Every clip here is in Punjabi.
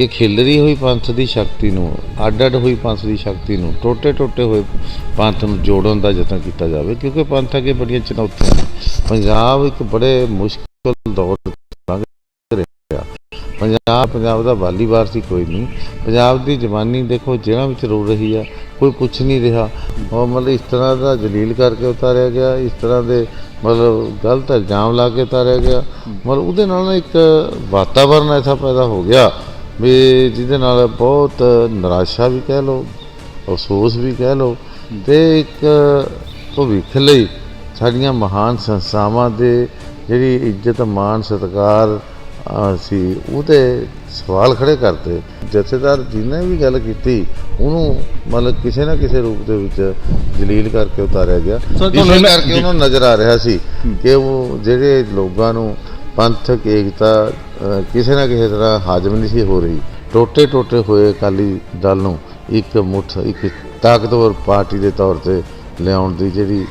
ਕਿ ਖਿਲਰੀ ਹੋਈ ਪੰਥ ਦੀ ਸ਼ਕਤੀ ਨੂੰ ਅੱਡ ਅੱਡ ਹੋਈ ਪੰਥ ਦੀ ਸ਼ਕਤੀ ਨੂੰ ਟੋਟੇ ਟੋਟੇ ਹੋਏ ਪੰਥ ਨੂੰ ਜੋੜਨ ਦਾ ਯਤਨ ਕੀਤਾ ਜਾਵੇ, ਕਿਉਂਕਿ ਪੰਥ ਅੱਗੇ ਬੜੀਆਂ ਚੁਣੌਤੀਆਂ ਨੇ। ਪੰਜਾਬ ਇੱਕ ਬੜੇ ਮੁਸ਼ਕਲ ਦੌਰ ਲੰਘ ਰਿਹਾ। ਪੰਜਾਬ ਪੰਜਾਬ ਦਾ ਵਾਲੀ ਵਾਰ ਸੀ, ਕੋਈ ਨਹੀਂ। ਪੰਜਾਬ ਦੀ ਜਵਾਨੀ ਦੇਖੋ ਜਿਹੜਾ ਵਿੱਚ ਰੋ ਰਹੀ ਆ, ਕੋਈ ਪੁੱਛ ਨਹੀਂ ਰਿਹਾ। ਉਹ ਮਤਲਬ ਇਸ ਤਰ੍ਹਾਂ ਦਾ ਜਲੀਲ ਕਰਕੇ ਉਤਾਰਿਆ ਗਿਆ, ਇਸ ਤਰ੍ਹਾਂ ਦੇ ਮਤਲਬ ਗਲਤ ਇਲਜ਼ਾਮ ਲਾ ਕੇ ਉਤਾਰਿਆ ਗਿਆ। ਮਤਲਬ ਉਹਦੇ ਨਾਲ ਨਾ ਇੱਕ ਵਾਤਾਵਰਨ ਐਸਾ ਪੈਦਾ ਹੋ ਗਿਆ ਵੀ ਜਿਹਦੇ ਨਾਲ ਬਹੁਤ ਨਿਰਾਸ਼ਾ ਵੀ ਕਹਿ ਲਓ ਅਫਸੋਸ ਵੀ ਕਹਿ ਲਓ ਤੇ ਇੱਕ ਭਵਿੱਖ ਲਈ ਸਾਡੀਆਂ ਮਹਾਨ ਸੰਸਥਾਵਾਂ ਦੇ ਜਿਹੜੀ ਇੱਜ਼ਤ ਮਾਣ ਸਤਿਕਾਰ ਸੀ ਉਹਦੇ ਸਵਾਲ ਖੜੇ ਕਰਤੇ ਜਥੇਦਾਰ ਜਿਹਨੇ ਵੀ ਗੱਲ ਕੀਤੀ ਉਹਨੂੰ ਮਤਲਬ ਕਿਸੇ ਨਾ ਕਿਸੇ ਰੂਪ ਦੇ ਵਿੱਚ ਜਲੀਲ ਕਰਕੇ ਉਤਾਰਿਆ ਗਿਆ। ਸੋ ਇਸ ਤੁਹਾਨੂੰ ਮੈਂ- ਕਰਕੇ ਉਹਨੂੰ ਨਜ਼ਰ ਆ ਰਿਹਾ ਸੀ ਕਿ ਉਹ ਜਿਹੜੇ ਲੋਕਾਂ ਨੂੰ ਪੰਥਕ ਏਕਤਾ ਕਿਸੇ ਨਾ ਕਿਸੇ ਤਰ੍ਹਾਂ ਹਾਜ਼ਮ ਨਹੀਂ ਸੀ ਹੋ ਰਹੀ। ਟੋਟੇ ਟੋਟੇ ਹੋਏ ਅਕਾਲੀ ਦਲ ਨੂੰ ਇੱਕ ਮੁੱਠ ਇੱਕ ਤਾਕਤਵਰ ਪਾਰਟੀ ਦੇ ਤੌਰ ਤੇ ਲਿਆਉਣ ਦੀ ਜਿਹੜੀ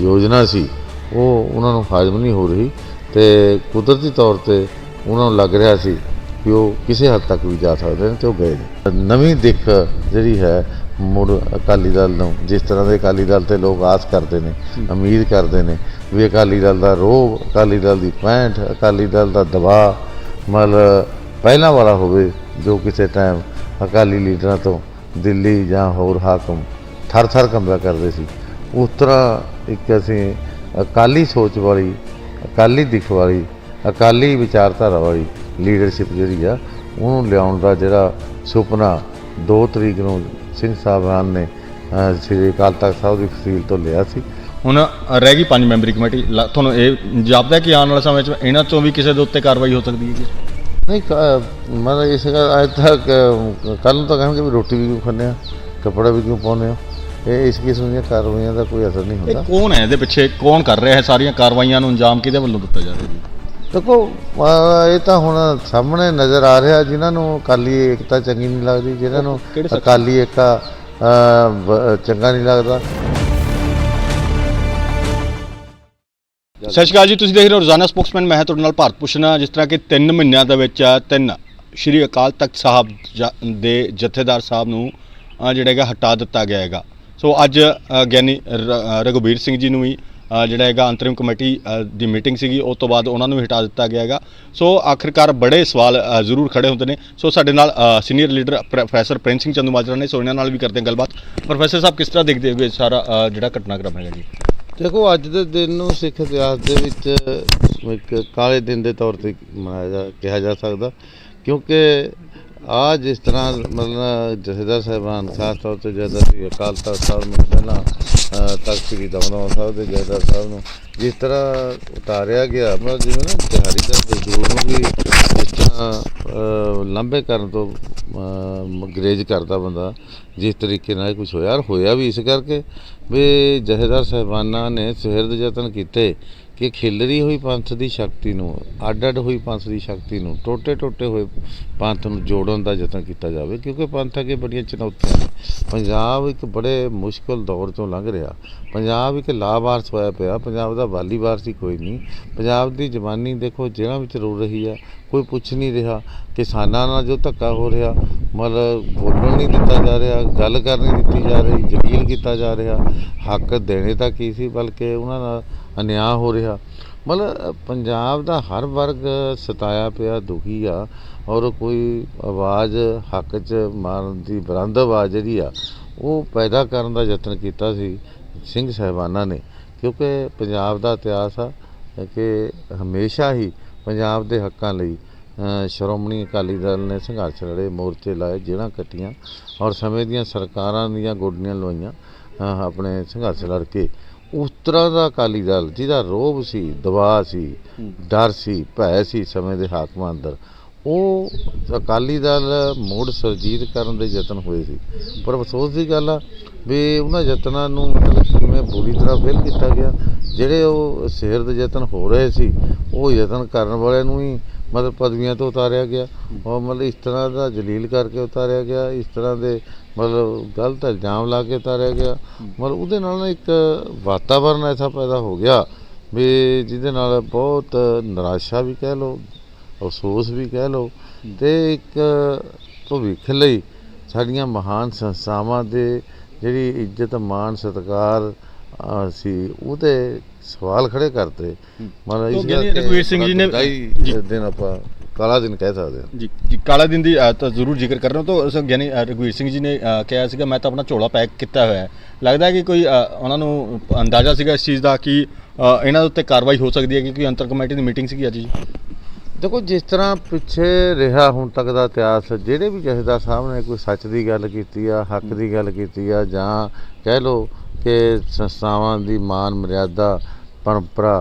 ਯੋਜਨਾ ਸੀ ਉਹ ਉਹਨਾਂ ਨੂੰ ਹਾਜ਼ਮ ਨਹੀਂ ਹੋ ਰਹੀ ਤੇ ਕੁਦਰਤੀ ਤੌਰ ਤੇ ਉਹਨਾਂ ਨੂੰ ਲੱਗ ਰਿਹਾ ਸੀ ਕਿ ਉਹ ਕਿਸੇ ਹੱਦ ਤੱਕ ਵੀ ਜਾ ਸਕਦੇ ਨੇ ਤੇ ਉਹ ਗਏ ਨੇ। ਨਵੀਂ ਦਿੱਖ ਜਿਹੜੀ ਹੈ ਮੁੜ ਅਕਾਲੀ ਦਲ ਨੂੰ ਜਿਸ ਤਰ੍ਹਾਂ ਦੇ ਅਕਾਲੀ ਦਲ ਤੇ ਲੋਕ ਆਸ ਕਰਦੇ ਨੇ ਉਮੀਦ ਕਰਦੇ ਨੇ ਵੀ ਅਕਾਲੀ ਦਲ ਦਾ ਰੋਹ, ਅਕਾਲੀ ਦਲ ਦੀ ਪੈਂਠ, ਅਕਾਲੀ ਦਲ ਦਾ ਦਬਾਅ ਮਤਲਬ ਪਹਿਲਾਂ ਵਾਲਾ ਹੋਵੇ ਜੋ ਕਿਸੇ ਟਾਈਮ ਅਕਾਲੀ ਲੀਡਰਾਂ ਤੋਂ ਦਿੱਲੀ ਜਾਂ ਹੋਰ ਹਾਕਮ ਥਰ ਥਰ ਕੰਬਿਆ ਕਰਦੇ ਸੀ। ਉਸ ਤਰ੍ਹਾਂ ਇੱਕ ਅਸੀਂ ਅਕਾਲੀ ਸੋਚ ਵਾਲੀ, ਅਕਾਲੀ ਦਿਖ ਵਾਲੀ, ਅਕਾਲੀ ਵਿਚਾਰਧਾਰਾ ਵਾਲੀ ਲੀਡਰਸ਼ਿਪ ਜਿਹੜੀ ਆ, ਉਹਨੂੰ ਲਿਆਉਣ ਦਾ ਜਿਹੜਾ ਸੁਪਨਾ 2 ਤਰੀਕ ਨੂੰ ਸਿੰਘ ਸਾਹਿਬਾਨ ਨੇ ਸ੍ਰੀ ਅਕਾਲ ਤਖਤ ਸਾਹਿਬ ਦੀ ਫਸੀਲ ਤੋਂ ਲਿਆ ਸੀ। ਹੁਣ ਰਹਿ ਗਈ ਪੰਜ ਮੈਂਬਰੀ ਕਮੇਟੀ। ਲ- ਤੁਹਾਨੂੰ ਇਹ ਜਾਪਦਾ ਕਿ ਆਉਣ ਵਾਲੇ ਸਮੇਂ 'ਚ ਇਹਨਾਂ ਤੋਂ ਵੀ ਕਿਸੇ ਦੇ ਉੱਤੇ ਕਾਰਵਾਈ ਹੋ ਸਕਦੀ ਹੈ ਜੀ ਨਹੀਂ ਕ- ਮਤਲਬ ਇਸ ਗੱਲ ਅੱਜ ਤੱਕ ਕੱਲ ਨੂੰ ਤਾਂ ਕਹਿਣਗੇ ਵੀ ਰੋਟੀ ਵੀ ਕਿਉਂ ਖਾਂਦੇ ਆ ਕੱਪੜਾ ਵੀ ਕਿਉਂ ਪਾਉਂਦੇ ਹੋ ਇਹ ਇਸ ਕਿਸਮ ਦੀਆਂ ਕਾਰਵਾਈਆਂ ਦਾ ਕੋਈ ਅਸਰ ਨਹੀਂ ਇਹ ਹੁੰਦਾ ਕੌਣ ਹੈ ਇਹਦੇ ਪਿੱਛੇ? ਕੌਣ ਕਰ ਰਿਹਾ ਹੈ ਸਾਰੀਆਂ ਕਾਰਵਾਈਆਂ ਨੂੰ ਅੰਜਾਮ? ਕਿਹਦੇ ਵੱਲੋਂ ਦਿੱਤਾ ਜਾ ਰਿਹਾ ਜੀ ਦੇਖੋ ਇਹ ਤਾਂ ਹੁਣ ਸਾਹਮਣੇ ਨਜ਼ਰ ਆ ਰਿਹਾ ਜਿਨ੍ਹਾਂ ਨੂੰ ਅਕਾਲੀ ਏਕਤਾ ਚੰਗੀ ਨਹੀਂ ਲੱਗਦੀ ਜਿਨ੍ਹਾਂ ਨੂੰ ਕਿਹੜੇ? ਅਕਾਲੀ ਏਕਾ ਬ- ਚੰਗਾ ਨਹੀਂ ਲੱਗਦਾ। ਸਤਿ ਸ਼੍ਰੀ ਅਕਾਲ ਜੀ, ਤੁਸੀਂ ਦੇਖ ਰਹੇ ਹੋ ਰੋਜ਼ਾਨਾ ਸਪੋਕਸਮੈਨ, ਮੈਂ ਹਾਂ ਤੁਹਾਡੇ ਨਾਲ ਭਾਰਤ ਪੁੱਛਣਾ ਜਿਸ ਤਰ੍ਹਾਂ ਕਿ 3 ਮਹੀਨਿਆਂ ਦੇ ਵਿੱਚ ਤਿੰਨ ਸ਼੍ਰੀ ਅਕਾਲ ਤਖਤ ਸਾਹਿਬ ਜ- ਦੇ ਜਥੇਦਾਰ ਸਾਹਿਬ ਨੂੰ ਜਿਹੜਾ ਹੈਗਾ ਹਟਾ ਦਿੱਤਾ ਗਿਆ ਹੈਗਾ। ਸੋ ਅੱਜ ਗਿਆਨੀ ਰ- ਰਘੁਬੀਰ ਸਿੰਘ ਜੀ ਨੂੰ ਵੀ ਜਿਹੜਾ ਹੈਗਾ ਅੰਤਰਿਮ ਕਮੇਟੀ ਦੀ ਮੀਟਿੰਗ ਸੀਗੀ ਉਸ ਤੋਂ ਬਾਅਦ ਉਹਨਾਂ ਨੂੰ ਵੀ ਹਟਾ ਦਿੱਤਾ ਗਿਆ ਹੈਗਾ। ਸੋ ਆਖਿਰਕਾਰ ਬੜੇ ਸਵਾਲ ਜ਼ਰੂਰ ਖੜੇ ਹੁੰਦੇ ਨੇ। ਸੋ ਸਾਡੇ ਨਾਲ senior leader professor Prem Singh Chandu Majra ਨੇ, ਸੋ ਇਹਨਾਂ ਨਾਲ ਵੀ ਕਰਦੇ ਗੱਲਬਾਤ। ਪ੍ਰੋਫੈਸਰ ਸਾਹਿਬ, ਕਿਸ ਤਰ੍ਹਾਂ ਦੇਖਦੇ ਹੋ ਇਹ ਸਾਰਾ ਜਿਹੜਾ ਘਟਨਾਕ੍ਰਮ ਹੈਗਾ ਜੀ? ਦੇਖੋ ਅੱਜ ਦੇ ਦਿਨ ਨੂੰ ਸਿੱਖ ਇਤਿਹਾਸ ਦੇ ਵਿੱਚ ਇੱਕ ਕਾਲੇ ਦਿਨ ਦੇ ਤੌਰ ਤੇ ਮਨਾਇਆ ਜਾ ਕਿਹਾ ਜਾ ਸਕਦਾ। ਕਿਉਂਕਿ ਆ ਜਿਸ ਤਰ੍ਹਾਂ ਮਤਲਬ ਜਥੇਦਾਰ ਸਾਹਿਬਾਨ ਖਾਸ ਤੌਰ ਤੇ ਜਥੇਦਾਰ ਸ੍ਰੀ ਅਕਾਲ ਤਖਤ ਸਾਹਿਬ ਨੂੰ ਪਹਿਲਾਂ ਤਖਤ ਸ੍ਰੀ ਦਮਦਮਾ ਸਾਹਿਬ ਦੇ ਜਥੇਦਾਰ ਸਾਹਿਬ ਨੂੰ ਜਿਸ ਤਰ੍ਹਾਂ ਉਤਾਰਿਆ ਗਿਆ ਮਤਲਬ ਜਿਵੇਂ ਨਾ ਦਿਹਾੜੀ ਦਾ ਮਜ਼ਦੂਰ ਨੂੰ ਵੀ ਜਿਸ ਤਰ੍ਹਾਂ ਅ, ਲੰਬੇ ਕਰਨ ਤੋਂ ਅ, ਗਰੇਜ ਕਰਦਾ ਬੰਦਾ ਜਿਸ ਤਰੀਕੇ ਨਾਲ ਕੁਝ ਹੋਇਆ ਔਰ ਹੋਇਆ ਵੀ ਇਸ ਕਰਕੇ। ਵੀ ਜਥੇਦਾਰ ਸਾਹਿਬਾਨਾਂ ਨੇ ਸੁਹਿਰਦ ਯਤਨ ਕੀਤੇ। ਕਿ ਖਿਲਰੀ ਹੋਈ ਪੰਥ ਦੀ ਸ਼ਕਤੀ ਨੂੰ ਅੱਡ ਅੱਡ ਹੋਈ ਪੰਥ ਦੀ ਸ਼ਕਤੀ ਨੂੰ ਟੋਟੇ ਟੋਟੇ ਹੋਏ ਪੰਥ ਨੂੰ ਜੋੜਨ ਦਾ ਯਤਨ ਕੀਤਾ ਜਾਵੇ, ਕਿਉਂਕਿ ਪੰਥ ਅੱਗੇ ਬੜੀਆਂ ਚੁਣੌਤੀਆਂ ਨੇ। ਪੰਜਾਬ ਇੱਕ ਬੜੇ ਮੁਸ਼ਕਲ ਦੌਰ ਤੋਂ ਲੰਘ ਰਿਹਾ। ਪੰਜਾਬ ਇੱਕ ਲਾਵਾਰਸ ਹੋਇਆ ਪਿਆ, ਪੰਜਾਬ ਦਾ ਵਾਲੀ ਵਾਰ ਸੀ ਕੋਈ ਨਹੀਂ। ਪੰਜਾਬ ਦੀ ਜਵਾਨੀ ਦੇਖੋ ਜਿਹੜਾ ਵਿੱਚ ਰੋ ਰਹੀ ਆ, ਕੋਈ ਪੁੱਛ ਨਹੀਂ ਰਿਹਾ। ਕਿਸਾਨਾਂ ਨਾਲ ਜੋ ਧੱਕਾ ਹੋ ਰਿਹਾ, ਮਤਲਬ ਬੋਲਣ ਨਹੀਂ ਦਿੱਤਾ ਜਾ ਰਿਹਾ, ਗੱਲ ਕਰਨ ਨਹੀਂ ਦਿੱਤੀ ਜਾ ਰਹੀ ਜਲੀਲ ਕੀਤਾ ਜਾ ਰਿਹਾ। ਹੱਕ ਦੇਣੇ ਤਾਂ ਕੀ ਸੀ, ਬਲਕਿ ਉਹਨਾਂ ਨਾਲ ਅਨਿਆਂ ਹੋ ਰਿਹਾ। ਮਤਲਬ ਪੰਜਾਬ ਦਾ ਹਰ ਵਰਗ ਸਤਾਇਆ ਪਿਆ, ਦੁਖੀ ਆ ਔਰ ਕੋਈ ਆਵਾਜ਼ ਹੱਕ 'ਚ ਮਾਰਨ ਦੀ ਬੁਲੰਦ ਆਵਾਜ਼ ਜਿਹੜੀ ਆ, ਉਹ ਪੈਦਾ ਕਰਨ ਦਾ ਯਤਨ ਕੀਤਾ ਸੀ ਸਿੰਘ ਸਾਹਿਬਾਨਾਂ ਨੇ। ਕਿਉਂਕਿ ਪੰਜਾਬ ਦਾ ਇਤਿਹਾਸ ਆ ਕਿ ਹਮੇਸ਼ਾ ਹੀ ਪੰਜਾਬ ਦੇ ਹੱਕਾਂ ਲਈ ਸ਼੍ਰੋਮਣੀ ਅਕਾਲੀ ਦਲ ਨੇ ਸੰਘਰਸ਼ ਲੜੇ, ਮੋਰਚੇ ਲਾਏ ਜਿਹੜਾ ਕੱਟੀਆਂ ਔਰ ਸਮੇਂ ਦੀਆਂ ਸਰਕਾਰਾਂ ਦੀਆਂ ਗੋਡੀਆਂ ਲਵਾਈਆਂ ਆਪਣੇ ਸੰਘਰਸ਼ ਲੜ ਕੇ। ਉਸ ਤਰ੍ਹਾਂ ਦਾ ਅਕਾਲੀ ਦਲ ਜਿਹਦਾ ਰੋਬ ਸੀ ਦਬਾਅ ਸੀ ਡਰ ਸੀ ਭੈ ਸੀ ਸਮੇਂ ਦੇ ਹਾਕਮਾਂ ਅੰਦਰ ਉਹ ਅਕਾਲੀ ਦਲ ਮੋੜ ਸਰਜੀਤ ਕਰਨ ਦੇ ਯਤਨ ਹੋਏ ਸੀ। ਪਰ ਅਫਸੋਸ ਦੀ ਗੱਲ ਆ ਵੀ ਉਹਨਾਂ ਯਤਨਾਂ ਨੂੰ ਮਤਲਬ ਕਿਵੇਂ ਬੁਰੀ ਤਰ੍ਹਾਂ ਫੇਲ ਕੀਤਾ ਗਿਆ ਜਿਹੜੇ ਉਹ ਸਿਰ ਦੇ ਯਤਨ ਹੋ ਰਹੇ ਸੀ ਉਹ ਯਤਨ ਕਰਨ ਵਾਲਿਆਂ ਨੂੰ ਹੀ ਮਤਲਬ ਪਦਵੀਆਂ ਤੋਂ ਉਤਾਰਿਆ ਗਿਆ। ਉਹ ਮਤਲਬ ਇਸ ਤਰ੍ਹਾਂ ਦਾ ਜਲੀਲ ਕਰਕੇ ਉਤਾਰਿਆ ਗਿਆ ਇਸ ਤਰ੍ਹਾਂ ਦੇ ਮਤਲਬ ਗਲਤ ਇਲਜ਼ਾਮ ਲਾ ਕੇ ਉਤਾਰਿਆ ਗਿਆ। ਮਤਲਬ ਉਹਦੇ ਨਾਲ ਨਾ ਇੱਕ ਵਾਤਾਵਰਨ ਐਸਾ ਪੈਦਾ ਹੋ ਗਿਆ ਵੀ ਜਿਹਦੇ ਨਾਲ ਬਹੁਤ ਨਿਰਾਸ਼ਾ ਵੀ ਕਹਿ ਲਓ ਅਫਸੋਸ ਵੀ ਕਹਿ ਲਓ ਤੇ ਇੱਕ ਭਵਿੱਖ ਲਈ ਸਾਡੀਆਂ ਮਹਾਨ ਸੰਸਥਾਵਾਂ ਦੇ ਜਿਹੜੀ ਇੱਜ਼ਤ ਮਾਣ ਸਤਿਕਾਰ ਸੀ ਉਹਦੇ ਸਵਾਲ ਖੜੇ ਕਰਤੇ। ਮਤਲਬ ਇਸ ਕਰਕੇ ਰਘੁਵੀਰ ਸਿੰਘ ਜੀ ਨੇ-। ਦਿਨ ਆਪਾਂ ਕਾਲਾ ਦਿਨ ਕਹਿ ਸਕਦੇ ਹਾਂ। ਜੀ ਜੀ ਕਾਲਾ ਦਿਨ ਦੀ ਅ, ਤਾਂ ਜ਼ਰੂਰ ਜ਼ਿਕਰ ਕਰ ਰਹੇ ਹੋ ਤਾਂ ਉਸ ਗਿਆਨੀ ਅ, ਰਘੁਵੀਰ ਸਿੰਘ ਜੀ ਨੇ ਅ, ਕਿਹਾ ਸੀਗਾ ਮੈਂ ਤਾਂ ਆਪਣਾ ਝੋਲਾ ਪੈਕ ਕੀਤਾ ਹੋਇਆ ਹੈ। ਲੱਗਦਾ ਹੈ ਕਿ ਕੋਈ ਅ, ਉਹਨਾਂ ਨੂੰ ਅੰਦਾਜ਼ਾ ਸੀਗਾ ਇਸ ਚੀਜ਼ ਦਾ ਕਿ ਅ, ਇਹਨਾਂ ਦੇ ਉੱਤੇ ਕਾਰਵਾਈ ਹੋ ਸਕਦੀ ਹੈ ਕਿਉਂਕਿ ਅੰਤਰ ਕਮੇਟੀ ਦੀ ਮੀਟਿੰਗ ਸੀਗੀ ਅੱਜ ਜੀ? ਦੇਖੋ ਜਿਸ ਤਰ੍ਹਾਂ ਪਿੱਛੇ ਰਿਹਾ ਹੁਣ ਤੱਕ ਦਾ ਇਤਿਹਾਸ ਜਿਹੜੇ ਵੀ ਜਥੇਦਾਰ ਸਾਹਿਬ ਨੇ ਕੋਈ ਸੱਚ ਦੀ ਗੱਲ ਕੀਤੀ ਆ ਹੱਕ ਦੀ ਗੱਲ ਕੀਤੀ ਆ ਜਾਂ ਕਹਿ ਲਓ ਕਿ ਸੰਸਥਾਵਾਂ ਦੀ ਮਾਨ ਮਰਿਆਦਾ ਪਰੰਪਰਾ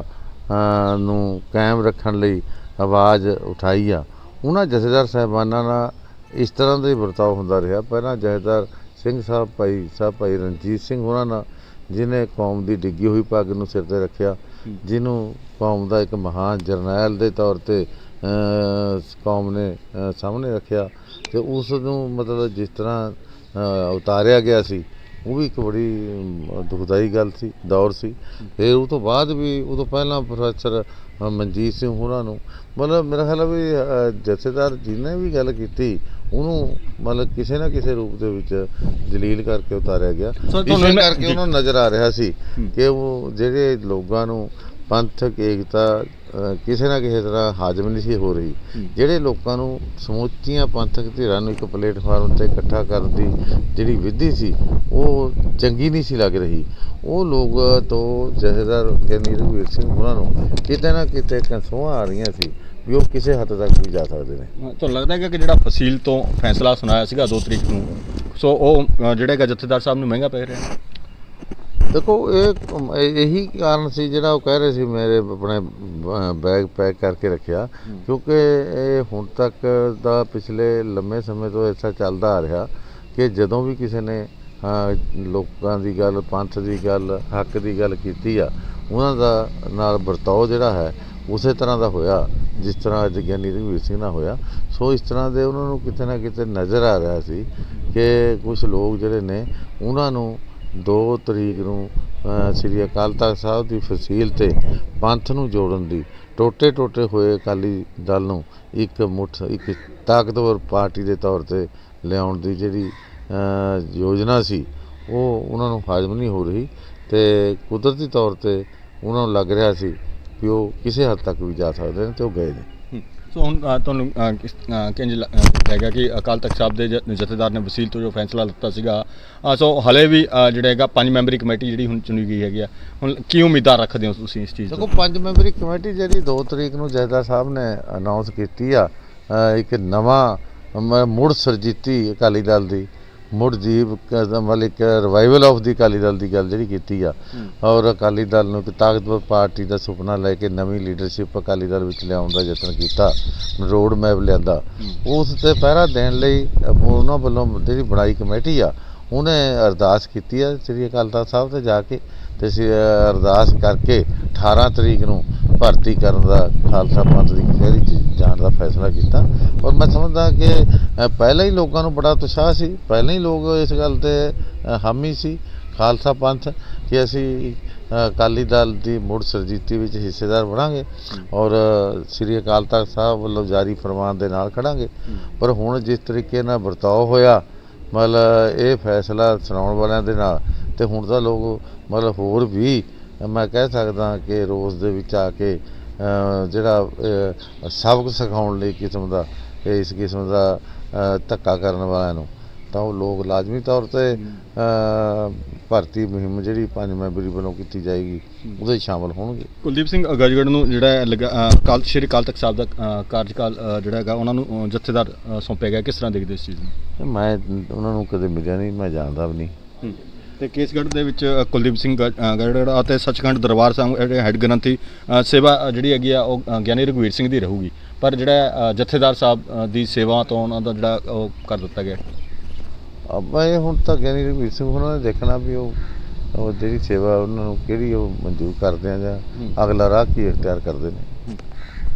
ਅ, ਨੂੰ ਕਾਇਮ ਰੱਖਣ ਲਈ ਆਵਾਜ਼ ਉਠਾਈ ਆ। ਉਹਨਾਂ ਜਥੇਦਾਰ ਸਾਹਿਬਾਨਾਂ ਨਾਲ ਇਸ ਤਰ੍ਹਾਂ ਦਾ ਹੀ ਵਰਤਾਓ ਹੁੰਦਾ ਰਿਹਾ। ਪਹਿਲਾਂ ਜਥੇਦਾਰ ਸਿੰਘ ਸਾਹਿਬ ਭਾਈ ਸਾਹਿਬ ਭਾਈ ਰਣਜੀਤ ਸਿੰਘ ਉਹਨਾਂ ਨਾਲ, ਜਿਨੇ ਕੌਮ ਦੀ ਡਿੱਗੀ ਹੋਈ ਪੱਗ ਨੂੰ ਸਿਰ ਤੇ ਰੱਖਿਆ, ਜਿਹਨੂੰ ਕੌਮ ਦਾ ਇੱਕ ਮਹਾਨ ਜਰਨੈਲ ਦੇ ਤੌਰ ਤੇ ਕੌਮ ਨੇ ਸਾਹਮਣੇ ਰੱਖਿਆ। ਤੇ ਉਸ ਨੂੰ ਮਤਲਬ ਜਿਸ ਤਰ੍ਹਾਂ ਉਤਾਰਿਆ ਗਿਆ ਸੀ, ਉਹ ਵੀ ਇੱਕ ਬੜੀ ਦੁਖਦਾਈ ਗੱਲ ਸੀ, ਦੌਰ ਸੀ। ਫਿਰ ਉਹ ਤੋਂ ਬਾਅਦ ਵੀ ਉਹ ਤੋਂ ਪਹਿਲਾਂ ਪ੍ਰੋਫੈਸਰ ਮਨਜੀਤ ਸਿੰਘ ਹੋਰਾਂ ਨੂੰ ਮਤਲਬ ਮੇਰਾ ਖਿਆਲ ਹੈ ਵੀ ਜਥੇਦਾਰ ਜਿਹਨੇ ਵੀ ਗੱਲ ਕੀਤੀ ਉਹਨੂੰ ਮਤਲਬ ਕਿਸੇ ਨਾ ਕਿਸੇ ਰੂਪ ਦੇ ਵਿੱਚ ਜਲੀਲ ਕਰਕੇ ਉਤਾਰਿਆ ਗਿਆ ਇਸੇ ਕਰਕੇ। ਉਹਨਾਂ ਨੂੰ ਨਜ਼ਰ ਆ ਰਿਹਾ ਸੀ। ਕਿ ਉਹ ਜਿਹੜੇ ਲੋਕਾਂ ਨੂੰ ਪੰਥਕ ਏਕਤਾ ਕਿਸੇ ਨਾ ਕਿਸੇ ਤਰ੍ਹਾਂ ਹਾਜ਼ਮ ਨਹੀਂ ਸੀ ਹੋ ਰਹੀ। ਜਿਹੜੇ ਲੋਕਾਂ ਨੂੰ ਸਮੁੱਚੀਆਂ ਪੰਥਕ ਧਿਰਾਂ ਨੂੰ ਇੱਕ ਪਲੇਟਫਾਰਮ ਤੇ ਇਕੱਠਾ ਕਰਨ ਦੀ ਜਿਹੜੀ ਵਿਧੀ ਸੀ ਉਹ ਚੰਗੀ ਨਹੀਂ ਸੀ ਲੱਗ ਰਹੀ। ਉਹ ਲੋਕ ਤੋਂ ਜਥੇਦਾਰ ਗਿਆਨੀ ਰਘਵੀਰ ਸਿੰਘ ਉਹਨਾਂ ਨੂੰ ਕਿਤੇ ਨਾ ਕਿਤੇ ਕੰਸੋਆਂ ਆ ਰਹੀਆਂ ਸੀ ਵੀ ਉਹ ਕਿਸੇ ਹੱਦ ਤੱਕ ਵੀ ਜਾ ਸਕਦੇ ਨੇ। ਤੁਹਾਨੂੰ ਲੱਗਦਾ ਹੈ ਕਿ ਜਿਹੜਾ ਫਸੀਲ ਤੋਂ ਫੈਸਲਾ ਸੁਣਾਇਆ ਸੀਗਾ 2 ਤਰੀਕ ਨੂੰ ਸੋ ਉਹ ਅ, ਜਿਹੜਾ ਹੈਗਾ ਜਥੇਦਾਰ ਸਾਹਿਬ ਨੂੰ ਮਹਿੰਗਾ ਪੈ ਰਿਹਾ? ਦੇਖੋ ਇਹ ਇਹ- ਕਾਰਨ ਸੀ ਜਿਹੜਾ ਉਹ ਕਹਿ ਰਹੇ ਸੀ ਮੇਰੇ ਆਪਣੇ ਬੈਗ ਪੈਕ ਕਰਕੇ ਰੱਖਿਆ। ਕਿਉਂਕਿ ਇਹ ਹੁਣ ਤੱਕ ਦਾ ਪਿਛਲੇ ਲੰਮੇ ਸਮੇਂ ਤੋਂ ਐਸਾ ਚੱਲਦਾ ਆ ਰਿਹਾ ਕਿ ਜਦੋਂ ਵੀ ਕਿਸੇ ਨੇ ਲੋਕਾਂ ਦੀ ਗੱਲ ਪੰਥ ਦੀ ਗੱਲ ਹੱਕ ਦੀ ਗੱਲ ਕੀਤੀ ਆ ਉਹਨਾਂ ਦਾ ਨਾਲ ਵਰਤਾਓ ਜਿਹੜਾ ਹੈ ਉਸੇ ਤਰ੍ਹਾਂ ਦਾ ਹੋਇਆ ਜਿਸ ਤਰ੍ਹਾਂ ਅੱਜ ਗਿਆਨੀ ਰਘਵੀਰ ਸਿੰਘ ਨਾਲ ਹੋਇਆ। ਸੋ ਇਸ ਤਰ੍ਹਾਂ ਦੇ ਉਹਨਾਂ ਨੂੰ ਕਿਤੇ ਨਾ ਕਿਤੇ ਨਜ਼ਰ ਆ ਰਿਹਾ ਸੀ ਕਿ ਕੁਝ ਲੋਕ ਜਿਹੜੇ ਨੇ ਉਹਨਾਂ ਨੂੰ 2 ਤਰੀਕ ਨੂੰ ਸ੍ਰੀ ਅਕਾਲ ਤਖਤ ਸਾਹਿਬ ਦੀ ਫਸੀਲ ਤੇ ਪੰਥ ਨੂੰ ਜੋੜਨ ਦੀ ਟੋਟੇ ਟੋਟੇ ਹੋਏ ਅਕਾਲੀ ਦਲ ਨੂੰ ਇੱਕ ਮੁੱਠ, ਇੱਕ ਤਾਕਤਵਰ ਪਾਰਟੀ ਦੇ ਤੌਰ ਤੇ ਲਿਆਉਣ ਦੀ ਜਿਹੜੀ ਯੋਜਨਾ ਸੀ, ਉਹ ਉਹਨਾਂ ਨੂੰ ਹਾਜ਼ਮ ਨਹੀਂ ਹੋ ਰਹੀ ਤੇ ਕੁਦਰਤੀ ਤੌਰ ਤੇ ਉਹਨਾਂ ਨੂੰ ਲੱਗ ਰਿਹਾ ਸੀ ਕਿ ਉਹ ਕਿਸੇ ਹੱਦ ਤੱਕ ਵੀ ਜਾ ਸਕਦੇ ਨੇ ਤੇ ਉਹ ਗਏ ਨੇ। ਸੋ ਹੁਣ ਅ, ਤੁਹਾਨੂੰ ਅ, ਕਿਸ ਅ, ਕਿੰਜ ਲ- ਅ, ਹੈਗਾ ਕਿ ਅਕਾਲ ਤਖਤ ਸਾਹਿਬ ਦੇ ਜ- ਜਥੇਦਾਰ ਨੇ ਵਸੀਲ ਤੋਂ ਜੋ ਫੈਸਲਾ ਲਿੱਤਾ ਸੀਗਾ ਅ, ਸੋ ਹਲੇ ਵੀ ਅ, ਜਿਹੜਾ ਹੈਗਾ ਪੰਜ ਮੈਂਬਰੀ ਕਮੇਟੀ ਜਿਹੜੀ ਹੁਣ ਚੁਣੀ ਗਈ ਹੈਗੀ ਆ ਹੁਣ ਕੀ ਉਮੀਦਾਂ ਰੱਖਦੇ ਹੋ ਤੁਸੀਂ ਇਸ ਚੀਜ਼ ਦੇਖੋ ਪੰਜ ਮੈਂਬਰੀ ਕਮੇਟੀ ਜਿਹੜੀ 2 ਤਰੀਕ ਨੂੰ ਜੈਦਾ ਸਾਹਿਬ ਨੇ ਅਨਾਉਂਸ ਕੀਤੀ ਆ ਅ, ਇੱਕ ਨਵਾਂ ਮ- ਮੁੜ ਸਰਜੀਤੀ ਅਕਾਲੀ ਦਲ ਦੀ। ਮੁੜ ਜੀਵ ਕ- ਮਤਲਬ ਇੱਕ ਰਿਵਾਈਵਲ ਆਫ ਦੀ ਅਕਾਲੀ ਦਲ ਦੀ ਗੱਲ ਜਿਹੜੀ ਕੀਤੀ ਆ। ਔਰ ਅਕਾਲੀ ਦਲ ਨੂੰ ਇੱਕ ਤਾਕਤਵਰ ਪਾਰਟੀ ਦਾ ਸੁਪਨਾ ਲੈ ਕੇ ਨਵੀਂ ਲੀਡਰਸ਼ਿਪ ਅਕਾਲੀ ਦਲ ਵਿੱਚ ਲਿਆਉਣ ਦਾ ਯਤਨ ਕੀਤਾ ਰੋਡ ਮੈਪ ਲਿਆਂਦਾ ਉਸ ਤੇ ਪਹਿਰਾ ਦੇਣ ਲਈ ਉਹਨਾਂ ਵੱਲੋਂ ਜਿਹੜੀ ਬਣਾਈ ਕਮੇਟੀ ਆ ਉਹਨੇ ਅਰਦਾਸ ਕੀਤੀ ਆ ਸ੍ਰੀ ਅਕਾਲ ਤਖਤ ਸਾਹਿਬ ਤੇ ਜਾ ਕੇ। ਤੇ ਅਸੀਂ ਅਰਦਾਸ ਕਰਕੇ 18 ਤਰੀਕ ਨੂੰ ਭਰਤੀ ਕਰਨ ਦਾ ਖਾਲਸਾ ਪੰਥ ਦੀ ਕਚਹਿਰੀ 'ਚ ਜਾਣ ਦਾ ਫੈਸਲਾ ਕੀਤਾ। ਔਰ ਮੈਂ ਸਮਝਦਾ ਕਿ ਪਹਿਲਾਂ ਹੀ ਲੋਕਾਂ ਨੂੰ ਬੜਾ ਉਤਸ਼ਾਹ ਸੀ। ਪਹਿਲਾਂ ਹੀ ਲੋਕ ਇਸ ਗੱਲ ਤੇ ਹਾਮੀ ਸੀ ਖਾਲਸਾ ਪੰਥ ਕਿ ਅਸੀਂ ਅਕਾਲੀ ਦਲ ਦੀ ਮੁੜ ਸਰਜੀਤੀ ਵਿੱਚ ਹਿੱਸੇਦਾਰ ਬਣਾਂਗੇ ਔਰ ਸ੍ਰੀ ਅਕਾਲ ਤਖਤ ਸਾਹਿਬ ਵੱਲੋਂ ਜਾਰੀ ਫਰਮਾਨ ਦੇ ਨਾਲ ਖੜਾਂਗੇ। ਪਰ ਹੁਣ ਜਿਸ ਤਰੀਕੇ ਨਾਲ ਵਰਤਾਓ ਹੋਇਆ ਮਤਲਬ ਇਹ ਫੈਸਲਾ ਸੁਣਾਉਣ ਵਾਲਿਆਂ ਦੇ ਨਾਲ, ਤੇ ਹੁਣ ਤਾਂ ਲੋਕ ਮਤਲਬ ਹੋਰ ਵੀ ਮੈਂ ਕਹਿ ਸਕਦਾ ਕਿ ਰੋਜ਼ ਦੇ ਵਿੱਚ ਆ ਕੇ ਜਿਹੜਾ ਸਬਕ ਸਿਖਾਉਣ ਲਈ ਕਿਸਮ ਦਾ, ਇਸ ਕਿਸਮ ਦਾ ਧੱਕਾ ਕਰਨ ਵਾਲਿਆਂ ਨੂੰ। ਤਾਂ ਉਹ ਲੋਕ ਲਾਜ਼ਮੀ ਤੌਰ ਤੇ ਭਰਤੀ ਮੁਹਿੰਮ ਜਿਹੜੀ ਪੰਜ ਮੈਂਬਰੀ ਵੱਲੋਂ ਕੀਤੀ ਜਾਏਗੀ ਉਹਦੇ ਸ਼ਾਮਲ ਹੋਣਗੇ। ਕੁਲਦੀਪ ਸਿੰਘ ਗਜਗੜ ਨੂੰ ਜਿਹੜਾ ਅਕਾਲ ਸ਼੍ਰੀ ਅਕਾਲ ਤਖਤ ਸਾਹਿਬ ਦਾ ਕਾਰਜਕਾਲ ਜਿਹੜਾ ਹੈਗਾ ਉਹਨਾਂ ਨੂੰ ਜਥੇਦਾਰ ਸੌਂਪਿਆ ਗਿਆ। ਕਿਸ ਤਰ੍ਹਾਂ ਦੇਖਦੇ ਇਸ ਚੀਜ਼ ਨੂੰ? ਮੈਂ ਉਹਨਾਂ ਨੂੰ ਕਦੇ ਮਿਲਿਆ ਨਹੀਂ ਮੈਂ ਜਾਣਦਾ ਵੀ ਨਹੀਂ। ਤੇ ਕੇਸਗੜ੍ਹ ਦੇ ਵਿੱਚ ਕੁਲਦੀਪ ਸਿੰਘ ਗ- ਅ, ਗੜਗੜ ਅਤੇ ਸੱਚਖੰਡ ਦਰਬਾਰ ਸਾਹਿਬ ਜਿਹੜੇ ਹੈੱਡ ਗ੍ਰੰਥੀ ਸੇਵਾ ਜਿਹੜੀ ਹੈਗੀ ਆ ਉਹ ਗਿਆਨੀ ਰਘਵੀਰ ਸਿੰਘ ਦੀ ਰਹੂਗੀ। ਪਰ ਜਿਹੜਾ ਜਥੇਦਾਰ ਸਾਹਿਬ ਦੀ ਸੇਵਾ ਤੋਂ ਉਹਨਾਂ ਦਾ ਜਿਹੜਾ ਉਹ ਕਰ ਦਿੱਤਾ ਗਿਆ। ਆਪਾਂ ਇਹ ਹੁਣ ਤਾਂ ਗਿਆਨੀ ਰਘਵੀਰ ਸਿੰਘ ਉਹਨਾਂ ਨੇ ਦੇਖਣਾ ਵੀ ਉਹ ਉਹ ਜਿਹੜੀ ਸੇਵਾ ਉਹਨਾਂ ਨੂੰ ਕਿਹੜੀ ਉਹ ਮਨਜ਼ੂਰ ਕਰਦੇ ਆ ਜਾਂ। ਅਗਲਾ ਰਾਹ ਕੀ ਇਖਤਿਆਰ ਕਰਦੇ ਨੇ।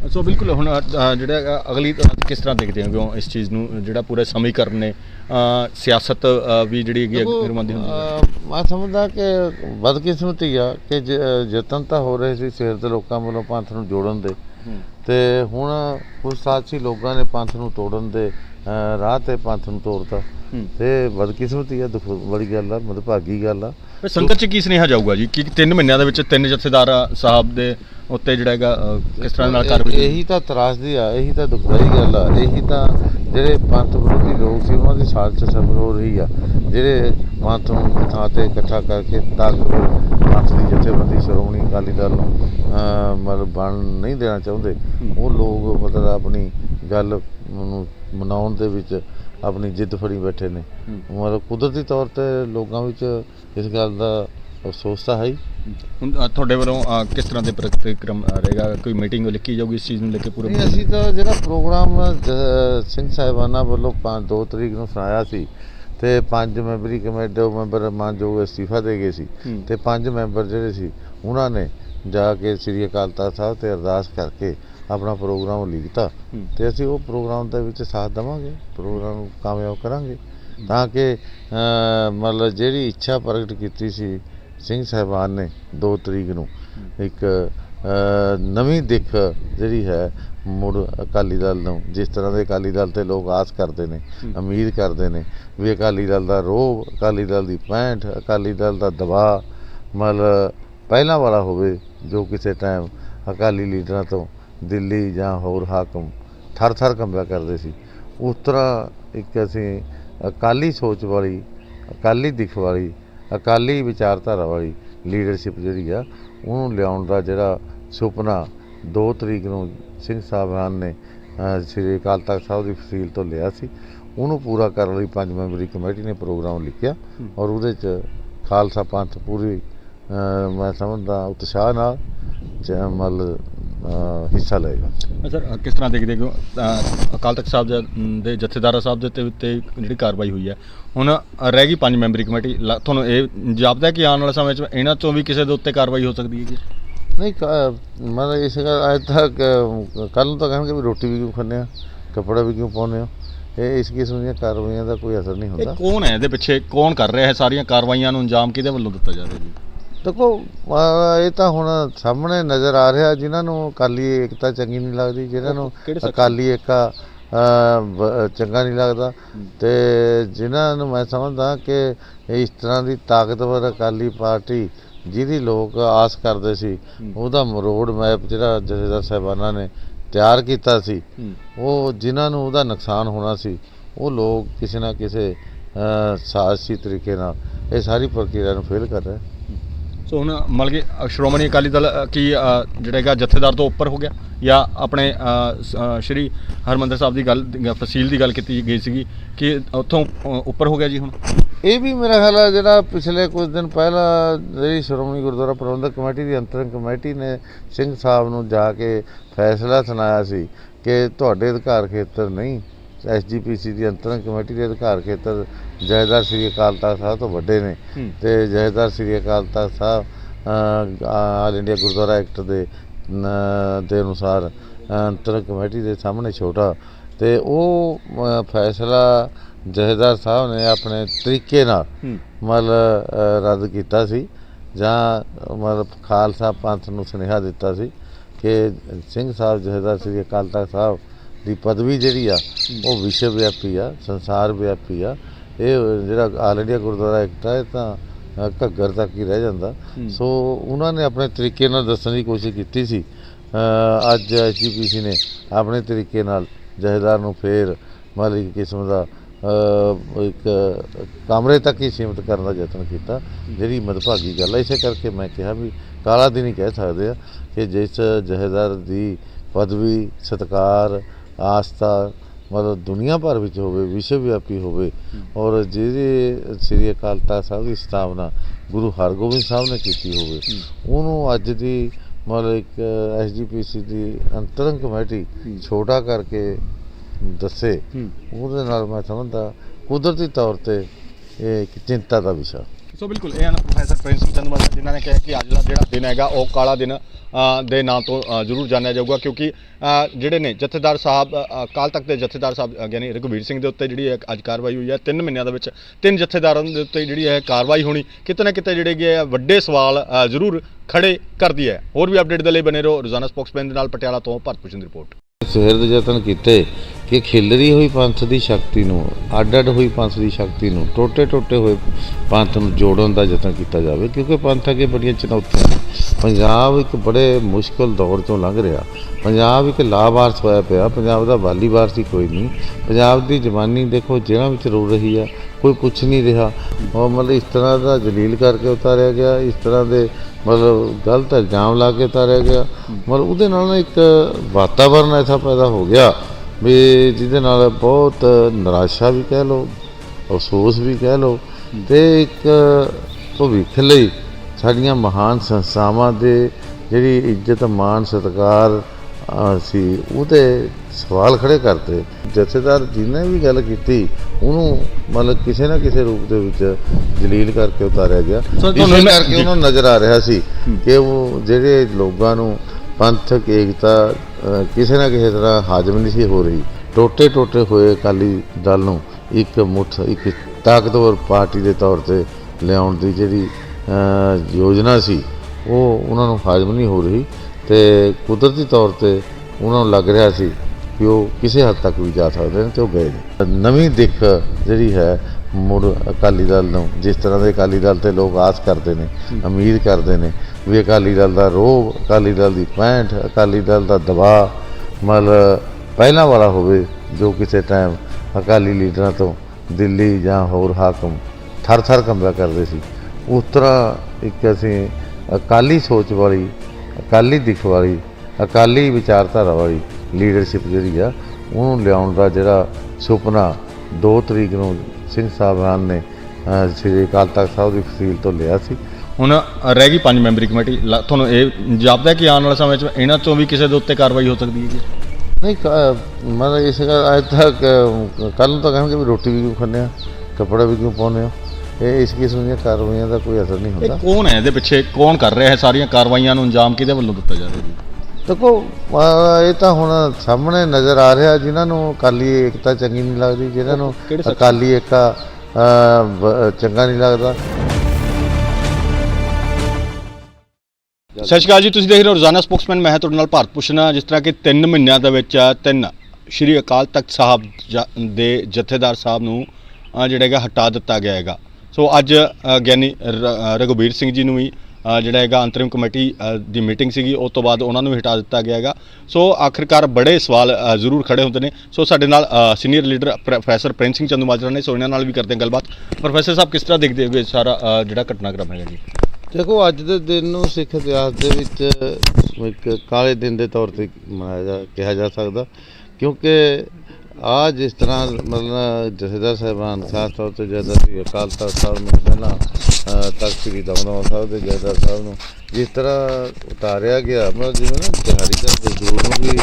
ਸੋ ਬਿਲਕੁਲ ਹੁਣ ਜਿਹੜਾ ਅਗਲੀ ਤਰ੍ਹਾਂ ਕਿਸ ਤਰ੍ਹਾਂ ਦੇਖਦੇ ਹੋ ਇਸ ਚੀਜ਼ ਨੂੰ ਜਿਹੜਾ ਪੂਰੇ ਸਮੀਕਰਨ ਨੇ ਸਿਆਸਤ ਵੀ ਜਿਹੜੀ ਹੈਗੀ ਦੇਖੋ, ਨਿਰਮਾਦੀ ਹੁੰਦੀ ਮੈਂ ਸਮਝਦਾ ਕਿ ਬਦਕਿਸਮਤੀ ਆ ਕਿ ਜ- ਅਹ, ਯਤਨ ਤਾਂ ਹੋ ਰਹੇ ਸੀ ਸ਼ਹਿਰ ਦੇ ਲੋਕਾਂ ਵੱਲੋਂ ਪੰਥ ਨੂੰ ਜੋੜਨ ਦੇ। ਤੇ ਹੁਣ ਕੁਝ ਸਾਥੀ ਲੋਕਾਂ ਨੇ ਪੰਥ ਨੂੰ ਤੋੜਨ ਦੇ ਰਾਹ ਤੇ ਪੰਥ ਨੂੰ ਤੋੜਤਾ। ਤੇ ਬਦਕਿਸਮਤੀ ਆ ਦੁੱਖ ਬੜੀ ਗੱਲ ਆ ਮਦਭਾਗੀ ਗੱਲ ਆ। ਫਿਰ ਸੰਗਤ ਚ ਕੀ ਸੁਨੇਹਾ ਜਾਊਗਾ ਜੀ? ਕਿ ਤਿੰਨ ਮਹੀਨਿਆਂ ਦੇ ਵਿੱਚ ਤਿੰਨ ਜਥੇਦਾਰ ਸਾਹਿਬ ਦੇ ਉੱਤੇ ਜਿਹੜਾ ਹੈਗਾ ਅ, ਕਿਸ ਤਰ੍ਹਾਂ ਨਾਲ ਕਾਰਵਾਈ ਇਹੀ ਤਾਂ ਤਰਾਸਦੀ ਆ ਇਹੀ ਤਾਂ ਦੁਖਦਾਈ ਗੱਲ ਆ। ਇਹੀ ਤਾਂ ਜਿਹੜੇ ਪੰਥ ਵਿਰੋਧੀ ਲੋਕ ਸੀ ਉਹਨਾਂ ਦੀ ਸਾਜ਼ਿਸ਼ ਸਫਲ ਹੋ ਰਹੀ ਆ। ਜਿਹੜੇ ਪੰਥ ਨੂੰ ਇੱਕ ਥਾਂ ਤੇ ਇਕੱਠਾ ਕਰਕੇ ਤਾਕਤਵਰ ਪੰਥ ਦੀ ਜਥੇਬੰਦੀ ਸ਼੍ਰੋਮਣੀ ਅਕਾਲੀ ਦਲ ਨੂੰ ਅਹ, ਮਤਲਬ ਬਣ ਨਹੀਂ ਦੇਣਾ ਚਾਹੁੰਦੇ ਉਹ ਲੋਕ ਮਤਲਬ ਆਪਣੀ ਗੱਲ ਨੂੰ ਮਨਾਉਣ ਦੇ ਵਿੱਚ ਆਪਣੀ ਜਿੱਦ ਫੜੀ ਬੈਠੇ ਨੇ। ਮਤਲਬ ਕੁਦਰਤੀ ਤੌਰ ਤੇ ਲੋਕਾਂ ਵਿੱਚ ਇਸ ਗੱਲ ਦਾ ਅਫਸੋਸ ਤਾਂ ਹੈ ਹੀ। ਹੁਣ ਅ, ਤੁਹਾਡੇ ਵੱਲੋਂ ਕਿਸ ਤਰ੍ਹਾਂ ਦੇ ਪ੍ਰਤੀਕਰਮ ਰਹੇਗਾ? ਕੋਈ ਮੀਟਿੰਗ ਲਿਖੀ ਜਾਊਗੀ ਇਸ ਚੀਜ਼ ਨੂੰ ਲੈ ਕੇ ਪੂਰੇ ਨਹੀਂ ਅਸੀਂ ਤਾਂ ਜਿਹੜਾ ਪ੍ਰੋਗਰਾਮ ਸਿੰਘ ਸਾਹਿਬਾਨਾਂ ਵੱਲੋਂ 2 ਤਰੀਕ ਨੂੰ ਸੁਣਾਇਆ ਸੀ ਤੇ ਪੰਜ ਮੈਂਬਰੀ ਕਮੇਟੀ ਦੇ ਮੈਂਬਰ ਮਾਨਯੋਗ ਅਸਤੀਫਾ ਦੇ ਗਏ ਸੀ। ਤੇ ਪੰਜ ਮੈਂਬਰ ਜਿਹੜੇ ਸੀ ਉਹਨਾਂ ਨੇ ਜਾ ਕੇ ਸ੍ਰੀ ਅਕਾਲ ਤਖਤ ਸਾਹਿਬ ਤੇ ਅਰਦਾਸ ਕਰਕੇ ਆਪਣਾ ਪ੍ਰੋਗਰਾਮ ਲਿਖਤਾ। ਤੇ ਅਸੀਂ ਉਹ ਪ੍ਰੋਗਰਾਮ ਦੇ ਵਿੱਚ ਸਾਥ ਦੇਵਾਂਗੇ ਪ੍ਰੋਗਰਾਮ ਨੂੰ ਕਾਮਯਾਬ ਕਰਾਂਗੇ। ਤਾਂ ਕਿ ਮਤਲਬ ਜਿਹੜੀ ਇੱਛਾ ਪ੍ਰਗਟ ਕੀਤੀ ਸੀ ਸਿੰਘ ਸਾਹਿਬਾਨ ਨੇ 2 ਤਰੀਕ ਨੂੰ ਇੱਕ ਨਵੀਂ ਦਿੱਖ ਜਿਹੜੀ ਹੈ ਮੁੜ ਅਕਾਲੀ ਦਲ ਨੂੰ ਜਿਸ ਤਰ੍ਹਾਂ ਦੇ ਅਕਾਲੀ ਦਲ ਤੇ ਲੋਕ ਆਸ ਕਰਦੇ ਨੇ ਉਮੀਦ ਕਰਦੇ ਨੇ ਵੀ ਅਕਾਲੀ ਦਲ ਦਾ ਰੋਹ ਅਕਾਲੀ ਦਲ ਦੀ ਪੈਂਠ ਅਕਾਲੀ ਦਲ ਦਾ ਦਬਾਅ ਮਤਲਬ ਪਹਿਲਾਂ ਵਾਲਾ ਹੋਵੇ ਜੋ ਕਿਸੇ ਟਾਈਮ ਅਕਾਲੀ ਲੀਡਰਾਂ ਤੋਂ ਦਿੱਲੀ ਜਾਂ ਹੋਰ ਹਾਕਮ ਥਰ ਥਰ ਕੰਬਿਆ ਕਰਦੇ ਸੀ। ਉਸ ਤਰ੍ਹਾਂ ਇੱਕ ਅਸੀਂ ਅਕਾਲੀ ਸੋਚ ਵਾਲੀ ਅਕਾਲੀ ਦਿਖ ਵਾਲੀ ਅਕਾਲੀ ਵਿਚਾਰਧਾਰਾ ਵਾਲੀ ਲੀਡਰਸ਼ਿਪ ਜਿਹੜੀ ਆ ਉਹਨੂੰ ਲਿਆਉਣ ਦਾ ਜਿਹੜਾ ਸੁਪਨਾ 2 ਤਰੀਕ ਨੂੰ ਸਿੰਘ ਸਾਹਿਬਾਨ ਨੇ ਸ੍ਰੀ ਅਕਾਲ ਤਖਤ ਸਾਹਿਬ ਦੀ ਫਸੀਲ ਤੋਂ ਲਿਆ ਸੀ। ਉਹਨੂੰ ਪੂਰਾ ਕਰਨ ਲਈ ਪੰਜ ਮੈਂਬਰੀ ਕਮੇਟੀ ਨੇ ਪ੍ਰੋਗਰਾਮ ਲਿਖਿਆ ਔਰ ਉਹਦੇ ਚ ਖਾਲਸਾ ਪੰਥ ਪੂਰੀ ਮੈਂ ਸਮਝਦਾ ਉਤਸ਼ਾਹ ਨਾਲ ਚ- ਮਤਲਬ ਹਿੱਸਾ ਲਏਗਾ ਸਰ ਕਿਸ ਤਰ੍ਹਾਂ ਦੇਖਦੇ ਹੋ? ਅ, ਅਕਾਲ ਤਖਤ ਸਾਹਿਬ ਦੇ- ਦੇ ਜਥੇਦਾਰਾਂ ਸਾਹਿਬ ਦੇ ਉੱਤੇ ਉੱਤੇ ਜਿਹੜੀ ਕਾਰਵਾਈ ਹੋਈ ਹੈ। ਹੁਣ ਰਹਿ ਗਈ ਪੰਜ ਮੈਂਬਰੀ ਕਮੇਟੀ। ਲ- ਤੁਹਾਨੂੰ ਇਹ ਜਾਪਦਾ ਹੈ ਕਿ ਆਉਣ ਵਾਲੇ ਸਮੇਂ 'ਚ ਇਹਨਾਂ ਤੋਂ ਵੀ ਕਿਸੇ ਦੇ ਉੱਤੇ ਕਾਰਵਾਈ ਹੋ ਸਕਦੀ ਹੈ? ਜੀ ਨਹੀਂ ਕ- ਮਤਲਬ ਇਸ ਗੱਲ ਅੱਜ ਤੱਕ ਕੱਲ ਨੂੰ ਤਾਂ ਕਹਿਣਗੇ ਵੀ ਰੋਟੀ ਵੀ ਕਿਉਂ ਖਾਂਦੇ ਆ? ਕੱਪੜਾ ਵੀ ਕਿਉਂ ਪਾਉਂਦੇ ਹੋ? ਇਹ ਇਸ ਕਿਸਮ ਦੀਆਂ ਕਾਰਵਾਈਆਂ ਦਾ ਕੋਈ ਅਸਰ ਨਹੀਂ ਇਹ ਹੁੰਦਾ ਕੌਣ ਹੈ ਇਹਦੇ ਪਿੱਛੇ? ਕੌਣ ਕਰ ਰਿਹਾ ਹੈ ਸਾਰੀਆਂ ਕਾਰਵਾਈਆਂ ਨੂੰ? ਅੰਜਾਮ ਕਿਹਦੇ ਵੱਲੋਂ ਦਿੱਤਾ ਜਾ ਰਿਹਾ ਜੀ? ਦੇਖੋ ਇਹ ਤਾਂ ਹੁਣ ਸਾਹਮਣੇ ਨਜ਼ਰ ਆ ਰਿਹਾ ਜਿਨ੍ਹਾਂ ਨੂੰ ਅਕਾਲੀ ਏਕਤਾ ਚੰਗੀ ਨਹੀਂ ਲੱਗਦੀ ਜਿਨ੍ਹਾਂ ਨੂੰ? ਅਕਾਲੀ ਏਕਾ ਚੰਗਾ ਨਹੀਂ ਲੱਗਦਾ। ਤੇ ਜਿਨ੍ਹਾਂ ਨੂੰ ਮੈਂ ਸਮਝਦਾ ਕਿ ਇਸ ਤਰ੍ਹਾਂ ਦੀ ਤਾਕਤਵਰ ਅਕਾਲੀ ਪਾਰਟੀ ਜਿਹਦੀ ਲੋਕ ਆਸ ਕਰਦੇ ਸੀ ਉਹਦਾ ਰੋਡ ਮੈਪ ਜਿਹੜਾ ਜਥੇਦਾਰ ਸਾਹਿਬਾਨਾਂ ਨੇ ਤਿਆਰ ਕੀਤਾ ਸੀ ਉਹ ਜਿਨ੍ਹਾਂ ਨੂੰ ਉਹਦਾ ਨੁਕਸਾਨ ਹੋਣਾ ਸੀ ਉਹ ਲੋਕ ਕਿਸੇ ਨਾ ਕਿਸੇ ਸਾਜ਼ਿਸ਼ੀ ਤਰੀਕੇ ਨਾਲ ਇਹ ਸਾਰੀ ਪ੍ਰਕਿਰਿਆ ਨੂੰ ਫੇਲ ਕਰ ਰਹੇ। ਸੋ ਹੁਣ ਮਤਲਬ ਕਿ ਸ਼੍ਰੋਮਣੀ ਅਕਾਲੀ ਦਲ ਕੀ ਜਿਹੜਾ ਹੈਗਾ ਜਥੇਦਾਰ ਤੋਂ ਉੱਪਰ ਹੋ ਗਿਆ? ਜਾਂ ਆਪਣੇ ਸ਼੍ਰੀ ਹਰਮੰਦਰ ਸਾਹਿਬ ਦੀ ਗੱਲ ਫਸੀਲ ਦੀ ਗੱਲ ਕੀਤੀ ਗਈ ਸੀਗੀ, ਕਿ ਉੱਥੋਂ ਉੱਪਰ ਹੋ ਗਿਆ ਜੀ ਹੁਣ? ਇਹ ਵੀ ਮੇਰਾ ਖਿਆਲ ਹੈ ਜਿਹੜਾ ਪਿਛਲੇ ਕੁਝ ਦਿਨ ਪਹਿਲਾਂ ਜਿਹੜੀ ਸ਼੍ਰੋਮਣੀ ਗੁਰਦੁਆਰਾ ਪ੍ਰਬੰਧਕ ਕਮੇਟੀ ਦੀ ਅੰਤਰਿਮ ਕਮੇਟੀ ਨੇ ਸਿੰਘ ਸਾਹਿਬ ਨੂੰ ਜਾ ਕੇ ਫੈਸਲਾ ਸੁਣਾਇਆ ਸੀ ਕਿ ਤੁਹਾਡੇ ਅਧਿਕਾਰ ਖੇਤਰ ਨਹੀਂ ਐਸਜੀਪੀਸੀ ਦੀ ਅੰਤਰਿਮ ਕਮੇਟੀ ਦੇ ਅਧਿਕਾਰ ਖੇਤਰ ਜਥੇਦਾਰ ਸ੍ਰੀ ਅਕਾਲ ਤਖਤ ਸਾਹਿਬ ਤੋਂ ਵੱਡੇ ਨੇ। ਤੇ ਜਥੇਦਾਰ Sri Akal Takht Sahib all India Gurdwara act ਦੇ ਦੇ ਅਨੁਸਾਰ ਅ, ਅੰਤਰਿਮ ਕਮੇਟੀ ਦੇ ਸਾਹਮਣੇ ਛੋਟਾ ਤੇ ਉਹ ਫੈਸਲਾ ਜਥੇਦਾਰ ਸਾਹਿਬ ਨੇ ਆਪਣੇ ਤਰੀਕੇ ਨਾਲ ਮਤਲਬ ਰੱਦ ਕੀਤਾ ਸੀ ਜਾਂ ਮਤਲਬ ਖਾਲਸਾ ਪੰਥ ਨੂੰ ਸੁਨੇਹਾ ਦਿੱਤਾ ਸੀ ਕਿ ਸਿੰਘ ਸਾਹਿਬ ਜਥੇਦਾਰ ਸ੍ਰੀ ਅਕਾਲ ਤਖਤ ਸਾਹਿਬ ਦੀ ਪਦਵੀ ਜਿਹੜੀ ਆ ਉਹ ਵਿਸ਼ਵ ਵਿਆਪੀ ਆ ਸੰਸਾਰ ਵਿਆਪੀ ਆ। ਇਹ ਜਿਹੜਾ ਆਲ ਇੰਡੀਆ ਗੁਰਦੁਆਰਾ ਐਕਟ ਹੈ ਤਾਂ ਘੱਗਰ ਤੱਕ ਹੀ ਰਹਿ ਜਾਂਦਾ। ਸੋ ਉਹਨਾਂ ਨੇ ਆਪਣੇ ਤਰੀਕੇ ਨਾਲ ਦੱਸਣ ਦੀ ਕੋਸ਼ਿਸ਼ ਕੀਤੀ ਸੀ। ਅੱਜ ਐਸਜੀਪੀਸੀ ਨੇ ਆਪਣੇ ਤਰੀਕੇ ਨਾਲ ਜਥੇਦਾਰ ਨੂੰ ਫੇਰ ਮਤਲਬ ਇੱਕ ਕਿਸਮ ਦਾ ਇੱਕ ਕਮਰੇ ਤੱਕ ਹੀ ਸੀਮਿਤ ਕਰਨ ਦਾ ਯਤਨ ਕੀਤਾ। ਜਿਹੜੀ ਮਦਭਾਗੀ ਗੱਲ ਹੈ ਇਸੇ ਕਰਕੇ ਮੈਂ ਕਿਹਾ ਵੀ ਕਾਲਾ ਦਿਨ ਹੀ ਕਹਿ ਸਕਦੇ ਆ ਕਿ ਜਿਸ ਜਥੇਦਾਰ ਦੀ ਪਦਵੀ ਸਤਕਾਰ ਆਸਥਾ ਮਤਲਬ ਦੁਨੀਆ ਭਰ ਵਿੱਚ ਹੋਵੇ ਵਿਸ਼ਵ ਵਿਆਪੀ ਹੋਵੇ ਔਰ ਜਿਹਦੀ ਸ੍ਰੀ ਅਕਾਲ ਤਖਤ ਸਾਹਿਬ ਦੀ ਸਥਾਪਨਾ ਗੁਰੂ ਹਰਗੋਬਿੰਦ ਸਾਹਿਬ ਨੇ ਕੀਤੀ ਹੋਵੇ ਉਹਨੂੰ ਅੱਜ ਦੀ ਮਤਲਬ ਇੱਕ ਐਸਜੀਪੀਸੀ ਦੀ ਅੰਤਰੰਗ ਕਮੇਟੀ ਛੋਟਾ ਕਰਕੇ ਦੱਸੇ ਉਹਦੇ ਨਾਲ ਮੈਂ ਸਮਝਦਾ ਕੁਦਰਤੀ ਤੌਰ ਤੇ ਇਹ ਇੱਕ ਚਿੰਤਾ ਦਾ ਵਿਸ਼ਾ। ਸੋ ਬਿਲਕੁਲ ਇਹ ਹਨ ਪ੍ਰੋਫੈਸਰ ਪ੍ਰਿੰਸ ਚੰਦਮਾਜਰਾ ਜਿਨ੍ਹਾਂ ਨੇ ਕਿਹਾ ਕਿ ਅੱਜ ਦਾ ਜਿਹੜਾ ਦਿਨ ਹੈਗਾ ਉਹ ਕਾਲਾ ਦਿਨ ਦੇ ਨਾਂ ਤੋਂ ਜ਼ਰੂਰ ਜਾਣਿਆ ਜਾਊਗਾ ਕਿਉਂਕਿ ਜਿਹੜੇ ਨੇ ਜਥੇਦਾਰ ਸਾਹਿਬ ਅ, ਅਕਾਲ ਤਖਤ ਦੇ ਜਥੇਦਾਰ ਸਾਹਿਬ ਅ, ਯਾਨੀ ਰਘੁਵੀਰ ਸਿੰਘ ਦੇ ਉੱਤੇ ਜਿਹੜੀ ਹੈ ਅੱਜ ਕਾਰਵਾਈ ਹੋਈ ਹੈ ਤਿੰਨ ਮਹੀਨਿਆਂ ਦੇ ਵਿੱਚ ਤਿੰਨ ਜਥੇਦਾਰਾਂ ਦੇ ਉੱਤੇ ਜਿਹੜੀ ਹੈ ਕਾਰਵਾਈ ਹੋਣੀ ਕਿਤੇ ਨਾ ਕਿਤੇ ਜਿਹੜੇ ਗਏ ਵੱਡੇ ਸਵਾਲ ਜ਼ਰੂਰ ਖੜੇ ਕਰਦੀ ਹੈ। ਹੋਰ ਵੀ ਅਪਡੇਟ ਦੇ ਲਈ ਬਨੇ ਰਹੋ ਰੋਜ਼ਾਨਾ ਸਪੋਕਸਮੈਨ ਦੇ ਨਾਲ ਪਟਿਆਲਾ ਤੋਂ ਭਰਤਪੂਸ਼ਨ ਦੀ ਰਿਪੋਰਟ। ਸੁਹਿਰਦ ਯਤਨ ਕੀਤੇ ਕਿ ਖਿਲਰੀ ਹੋਈ ਪੰਥ ਦੀ ਸ਼ਕਤੀ ਨੂੰ ਅੱਡ ਅੱਡ ਹੋਈ ਪੰਥ ਦੀ ਸ਼ਕਤੀ ਨੂੰ, ਟੋਟੇ ਟੋਟੇ ਹੋਏ ਪੰਥ ਨੂੰ ਜੋੜਨ ਦਾ ਯਤਨ ਕੀਤਾ ਜਾਵੇ, ਕਿਉਂਕਿ ਪੰਥ ਅੱਗੇ ਬੜੀਆਂ ਚੁਣੌਤੀਆਂ ਨੇ। ਪੰਜਾਬ ਇੱਕ ਬੜੇ ਮੁਸ਼ਕਲ ਦੌਰ ਤੋਂ ਲੰਘ ਰਿਹਾ। ਪੰਜਾਬ ਇੱਕ ਲਾਵਾਰਸ ਹੋਇਆ ਪਿਆ, ਪੰਜਾਬ ਦਾ ਵਾਲੀ ਵਾਰਸੀ ਕੋਈ ਨਹੀਂ। ਪੰਜਾਬ ਦੀ ਜਵਾਨੀ ਦੇਖੋ, ਜੇਲ੍ਹਾਂ ਵਿੱਚ ਰੋ ਰਹੀ ਆ। ਕੋਈ ਪੁੱਛ ਨਹੀਂ ਰਿਹਾ। ਉਹ ਮਤਲਬ ਇਸ ਤਰ੍ਹਾਂ ਦਾ ਜਲੀਲ ਕਰਕੇ ਉਤਾਰਿਆ ਗਿਆ, ਇਸ ਤਰ੍ਹਾਂ ਦੇ ਮਤਲਬ ਗਲਤ ਇਲਜ਼ਾਮ ਲਾ ਕੇ ਉਤਾਰਿਆ ਗਿਆ। ਮਤਲਬ ਉਹਦੇ ਨਾਲ ਨਾ ਇੱਕ ਵਾਤਾਵਰਨ ਐਸਾ ਪੈਦਾ ਹੋ ਗਿਆ ਵੀ ਜਿਹਦੇ ਨਾਲ ਬਹੁਤ ਨਿਰਾਸ਼ਾ ਵੀ ਕਹਿ ਲਓ, ਅਫਸੋਸ ਵੀ ਕਹਿ ਲਓ ਤੇ ਇੱਕ ਭਵਿੱਖ ਲਈ ਸਾਡੀਆਂ ਮਹਾਨ ਸੰਸਥਾਵਾਂ ਦੇ ਜਿਹੜੀ ਇੱਜ਼ਤ, ਮਾਣ, ਸਤਿਕਾਰ ਸੀ ਉਹਦੇ ਸਵਾਲ ਖੜੇ ਕਰਤੇ। ਜਥੇਦਾਰ ਜਿਹਨੇ ਵੀ ਗੱਲ ਕੀਤੀ ਉਹਨੂੰ ਮਤਲਬ ਕਿਸੇ ਨਾ ਕਿਸੇ ਰੂਪ ਦੇ ਵਿੱਚ ਜਲੀਲ ਕਰਕੇ ਉਤਾਰਿਆ ਗਿਆ। ਇਸੇ ਕਰਕੇ। ਉਹਨਾਂ ਨੂੰ ਨਜ਼ਰ ਆ ਰਿਹਾ ਸੀ ਕਿ ਉਹ ਜਿਹੜੇ ਲੋਕਾਂ ਨੂੰ ਪੰਥਕ ਏਕਤਾ ਕਿਸੇ ਨਾ ਕਿਸੇ ਤਰ੍ਹਾਂ ਹਾਜ਼ਮ ਨਹੀਂ ਸੀ ਹੋ ਰਹੀ। ਟੋਟੇ ਟੋਟੇ ਹੋਏ ਅਕਾਲੀ ਦਲ ਨੂੰ ਇੱਕ ਮੁੱਠ ਇੱਕ ਤਾਕਤਵਰ ਪਾਰਟੀ ਦੇ ਤੌਰ ਤੇ ਲਿਆਉਣ ਦੀ ਜਿਹੜੀ ਯੋਜਨਾ ਸੀ ਉਹ ਉਹਨਾਂ ਨੂੰ ਹਾਜ਼ਮ ਨਹੀਂ ਹੋ ਰਹੀ। ਤੇ ਕੁਦਰਤੀ ਤੌਰ ਤੇ ਉਹਨਾਂ ਨੂੰ ਲੱਗ ਰਿਹਾ ਸੀ ਕਿ ਉਹ ਕਿਸੇ ਹੱਦ ਤੱਕ ਵੀ ਜਾ ਸਕਦੇ ਨੇ ਤੇ ਉਹ ਗਏ ਨੇ। ਨਵੀਂ ਦਿੱਖ ਜਿਹੜੀ ਹੈ ਮੁੜ ਅਕਾਲੀ ਦਲ ਨੂੰ ਜਿਸ ਤਰ੍ਹਾਂ ਦੇ ਅਕਾਲੀ ਦਲ ਤੇ ਲੋਕ ਆਸ ਕਰਦੇ ਨੇ ਉਮੀਦ ਕਰਦੇ ਨੇ ਵੀ ਅਕਾਲੀ ਦਲ ਦਾ ਰੋਹ ਅਕਾਲੀ ਦਲ ਦੀ ਪੈਂਠ ਅਕਾਲੀ ਦਲ ਦਾ ਦਬਾਅ ਮਤਲਬ ਪਹਿਲਾਂ ਵਾਲਾ ਹੋਵੇ ਜੋ ਕਿਸੇ ਟਾਈਮ ਅਕਾਲੀ ਲੀਡਰਾਂ ਤੋਂ ਦਿੱਲੀ ਜਾਂ ਹੋਰ ਹਾਕਮ ਥਰ ਥਰ ਕੰਬਿਆ ਕਰਦੇ ਸੀ। ਉਸ ਤਰ੍ਹਾਂ ਇੱਕ ਅਸੀਂ ਅਕਾਲੀ ਸੋਚ ਵਾਲੀ ਅਕਾਲੀ ਦਿਖ ਵਾਲੀ ਅਕਾਲੀ ਵਿਚਾਰਧਾਰਾ ਵਾਲੀ ਲੀਡਰਸ਼ਿਪ ਜਿਹੜੀ ਆ ਉਹਨੂੰ ਲਿਆਉਣ ਦਾ ਜਿਹੜਾ ਸੁਪਨਾ 2 ਤਰੀਕ ਨੂੰ ਸਿੰਘ ਸਾਹਿਬਾਨ ਨੇ ਸ੍ਰੀ ਅਕਾਲ ਤਖਤ ਸਾਹਿਬ ਦੀ ਫਸੀਲ ਤੋਂ ਲਿਆ ਸੀ। ਹੁਣ ਰਹਿ ਗਈ ਪੰਜ ਮੈਂਬਰੀ ਕਮੇਟੀ। ਤੁਹਾਨੂੰ ਇਹ ਜਾਪਦਾ ਕਿ ਆਉਣ ਵਾਲੇ ਸਮੇਂ 'ਚ ਇਹਨਾਂ ਤੋਂ ਵੀ ਕਿਸੇ ਦੇ ਉੱਤੇ ਕਾਰਵਾਈ ਹੋ ਸਕਦੀ ਹੈ ਜੀ ਨਹੀਂ ਮਤਲਬ ਇਸ ਗੱਲ ਅੱਜ ਤੱਕ ਕੱਲ ਨੂੰ ਤਾਂ ਕਹਿਣਗੇ ਵੀ ਰੋਟੀ ਵੀ ਕਿਉਂ ਖਾਂਦੇ ਆ ਕੱਪੜਾ ਵੀ ਕਿਉਂ ਪਾਉਂਦੇ ਹੋ ਇਹ ਇਸ ਕਿਸਮ ਦੀਆਂ ਕਾਰਵਾਈਆਂ ਦਾ ਕੋਈ ਅਸਰ ਨਹੀਂ ਇਹ ਹੁੰਦਾ ਕੌਣ ਹੈ? ਇਹਦੇ ਪਿੱਛੇ ਕੌਣ ਕਰ ਰਿਹਾ ਹੈ? ਸਾਰੀਆਂ ਕਾਰਵਾਈਆਂ ਨੂੰ ਅੰਜਾਮ ਕਿਹਦੇ ਵੱਲੋਂ ਦਿੱਤਾ ਜਾ ਰਿਹਾ ਜੀ? ਦੇਖੋ ਇਹ ਤਾਂ ਹੁਣ ਸਾਹਮਣੇ ਨਜ਼ਰ ਆ ਰਿਹਾ ਜਿਨ੍ਹਾਂ ਨੂੰ ਅਕਾਲੀ ਏਕਤਾ ਚੰਗੀ ਨਹੀਂ ਲੱਗਦੀ ਜਿਨ੍ਹਾਂ ਨੂੰ? ਅਕਾਲੀ ਏਕਾ ਚੰਗਾ ਨਹੀਂ ਲੱਗਦਾ। ਸਤਿ ਸ਼੍ਰੀ ਅਕਾਲ ਜੀ ਤੁਸੀਂ ਦੇਖ ਰਹੇ ਹੋ ਰੋਜ਼ਾਨਾ ਸਪੋਕਸਮੈਨ ਮੈਂ ਹਾਂ ਤੁਹਾਡੇ ਨਾਲ ਭਾਰਤ ਪੁੱਛਣਾ ਜਿਸ ਤਰ੍ਹਾਂ ਕਿ 3 ਮਹੀਨਿਆਂ ਦੇ ਵਿੱਚ ਤਿੰਨ ਸ਼੍ਰੀ ਅਕਾਲ ਤਖਤ ਸਾਹਿਬ ਦੇ ਜਥੇਦਾਰ ਸਾਹਿਬ ਨੂੰ ਜਿਹੜਾ ਹੈਗਾ ਹਟਾ ਦਿੱਤਾ ਗਿਆ ਹੈਗਾ। ਸੋ ਅੱਜ ਗਿਆਨੀ ਰ- ਰਘੁਬੀਰ ਸਿੰਘ ਜੀ ਨੂੰ ਵੀ ਜਿਹੜਾ ਹੈਗਾ ਅੰਤਰਿਮ ਕਮੇਟੀ ਦੀ ਮੀਟਿੰਗ ਸੀਗੀ ਉਸ ਤੋਂ ਬਾਅਦ ਉਹਨਾਂ ਨੂੰ ਵੀ ਹਟਾ ਦਿੱਤਾ ਗਿਆ ਹੈਗਾ। ਸੋ ਆਖਿਰਕਾਰ ਬੜੇ ਸਵਾਲ ਜ਼ਰੂਰ ਖੜੇ ਹੁੰਦੇ ਨੇ। ਸੋ ਸਾਡੇ ਨਾਲ senior leader professor Prem Singh Chandumajra ਨੇ ਸੋ ਇਹਨਾਂ ਨਾਲ ਵੀ ਕਰਦੇ ਹਾਂ ਗੱਲਬਾਤ। ਪ੍ਰੋਫੈਸਰ ਸਾਹਿਬ, ਕਿਸ ਤਰ੍ਹਾਂ ਦੇਖਦੇ ਹੋ ਸਾਰਾ ਜਿਹੜਾ ਘਟਨਾਕ੍ਰਮ ਹੈਗਾ ਜੀ? ਦੇਖੋ, ਅੱਜ ਦੇ ਦਿਨ ਨੂੰ ਸਿੱਖ ਇਤਿਹਾਸ ਦੇ ਵਿੱਚ ਇੱਕ ਕਾਲੇ ਦਿਨ ਦੇ ਤੌਰ ਤੇ ਮਨਾਇਆ ਜਾ, ਕਿਹਾ ਜਾ ਸਕਦਾ। ਕਿਉਂਕਿ ਆ ਜਿਸ ਤਰ੍ਹਾਂ ਮਤਲਬ ਜਥੇਦਾਰ ਸਾਹਿਬਾਨ ਖਾਸ ਤੌਰ ਤੇ ਜਥੇਦਾਰ ਸ੍ਰੀ ਅਕਾਲ ਤਖਤ ਸਾਹਿਬ ਨੂੰ ਪਹਿਲਾਂ ਤਖਤ ਸ੍ਰੀ ਦਮਦਮਾ ਸਾਹਿਬ ਦੇ ਜਥੇਦਾਰ ਸਾਹਿਬ ਨੂੰ ਜਿਸ ਤਰ੍ਹਾਂ ਉਤਾਰਿਆ ਗਿਆ ਮਤਲਬ ਜਿਵੇਂ ਨਾ ਦਿਹਾੜੀ ਦਾ ਬਜ਼ੁਰਗ ਨੂੰ ਵੀ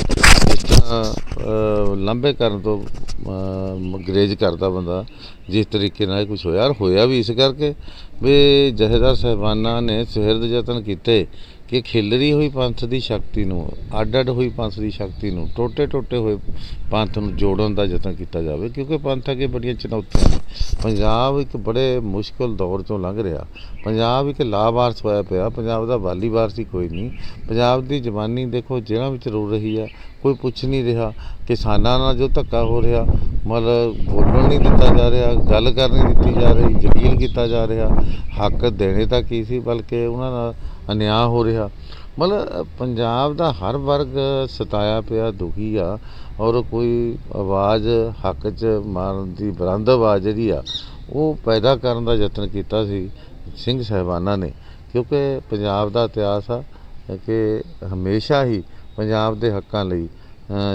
ਇਸ ਤਰ੍ਹਾਂ ਅ, ਲੰਬੇ ਕਰਨ ਤੋਂ ਅ, ਗਰੇਜ ਕਰਦਾ ਬੰਦਾ ਜਿਸ ਤਰੀਕੇ ਨਾਲ ਕੁਝ ਹੋਇਆ ਔਰ ਹੋਇਆ ਵੀ ਇਸ ਕਰਕੇ ਵੀ ਜਥੇਦਾਰ ਸਾਹਿਬਾਨਾਂ ਨੇ ਸੁਹਿਰਦ ਯਤਨ ਕੀਤੇ ਕਿ ਖਿਲਰੀ ਹੋਈ ਪੰਥ ਦੀ ਸ਼ਕਤੀ ਨੂੰ ਅੱਡ ਅੱਡ ਹੋਈ ਪੰਥ ਦੀ ਸ਼ਕਤੀ ਨੂੰ ਟੋਟੇ ਟੋਟੇ ਹੋਏ ਪੰਥ ਨੂੰ ਜੋੜਨ ਦਾ ਯਤਨ ਕੀਤਾ ਜਾਵੇ, ਕਿਉਂਕਿ ਪੰਥ ਅੱਗੇ ਬੜੀਆਂ ਚੁਣੌਤੀਆਂ ਨੇ। ਪੰਜਾਬ ਇੱਕ ਬੜੇ ਮੁਸ਼ਕਲ ਦੌਰ ਤੋਂ ਲੰਘ ਰਿਹਾ। ਪੰਜਾਬ ਇੱਕ ਲਾਵਾਰਸ ਹੋਇਆ ਪਿਆ, ਪੰਜਾਬ ਦਾ ਵਾਲੀ ਵਾਰਸੀ ਕੋਈ ਨਹੀਂ। ਪੰਜਾਬ ਦੀ ਜਵਾਨੀ ਦੇਖੋ ਜਿਹੜਾ ਵਿੱਚ ਰੋ ਰਹੀ ਆ, ਕੋਈ ਪੁੱਛ ਨਹੀਂ ਰਿਹਾ। ਕਿਸਾਨਾਂ ਨਾਲ ਜੋ ਧੱਕਾ ਹੋ ਰਿਹਾ, ਮਤਲਬ ਬੋਲਣ ਨਹੀਂ ਦਿੱਤਾ ਜਾ ਰਿਹਾ, ਗੱਲ ਕਰਨ ਨਹੀਂ ਦਿੱਤੀ ਜਾ ਰਹੀ ਜਲੀਲ ਕੀਤਾ ਜਾ ਰਿਹਾ। ਹੱਕ ਦੇਣੇ ਤਾਂ ਕੀ ਸੀ, ਬਲਕਿ ਉਹਨਾਂ ਨਾਲ ਅਨਿਆਂ ਹੋ ਰਿਹਾ। ਮਤਲਬ, ਪੰਜਾਬ ਦਾ ਹਰ ਵਰਗ ਸਤਾਇਆ ਪਿਆ, ਦੁਖੀ ਆ ਔਰ ਕੋਈ ਆਵਾਜ਼ ਹੱਕ 'ਚ ਮਾਰਨ ਦੀ ਬੁਲੰਦ ਆਵਾਜ਼ ਜਿਹੜੀ ਆ, ਉਹ ਪੈਦਾ ਕਰਨ ਦਾ ਯਤਨ ਕੀਤਾ ਸੀ ਸਿੰਘ ਸਾਹਿਬਾਨਾਂ ਨੇ। ਕਿਉਂਕਿ ਪੰਜਾਬ ਦਾ ਇਤਿਹਾਸ ਆ ਕਿ ਹਮੇਸ਼ਾ ਹੀ ਪੰਜਾਬ ਦੇ ਹੱਕਾਂ ਲਈ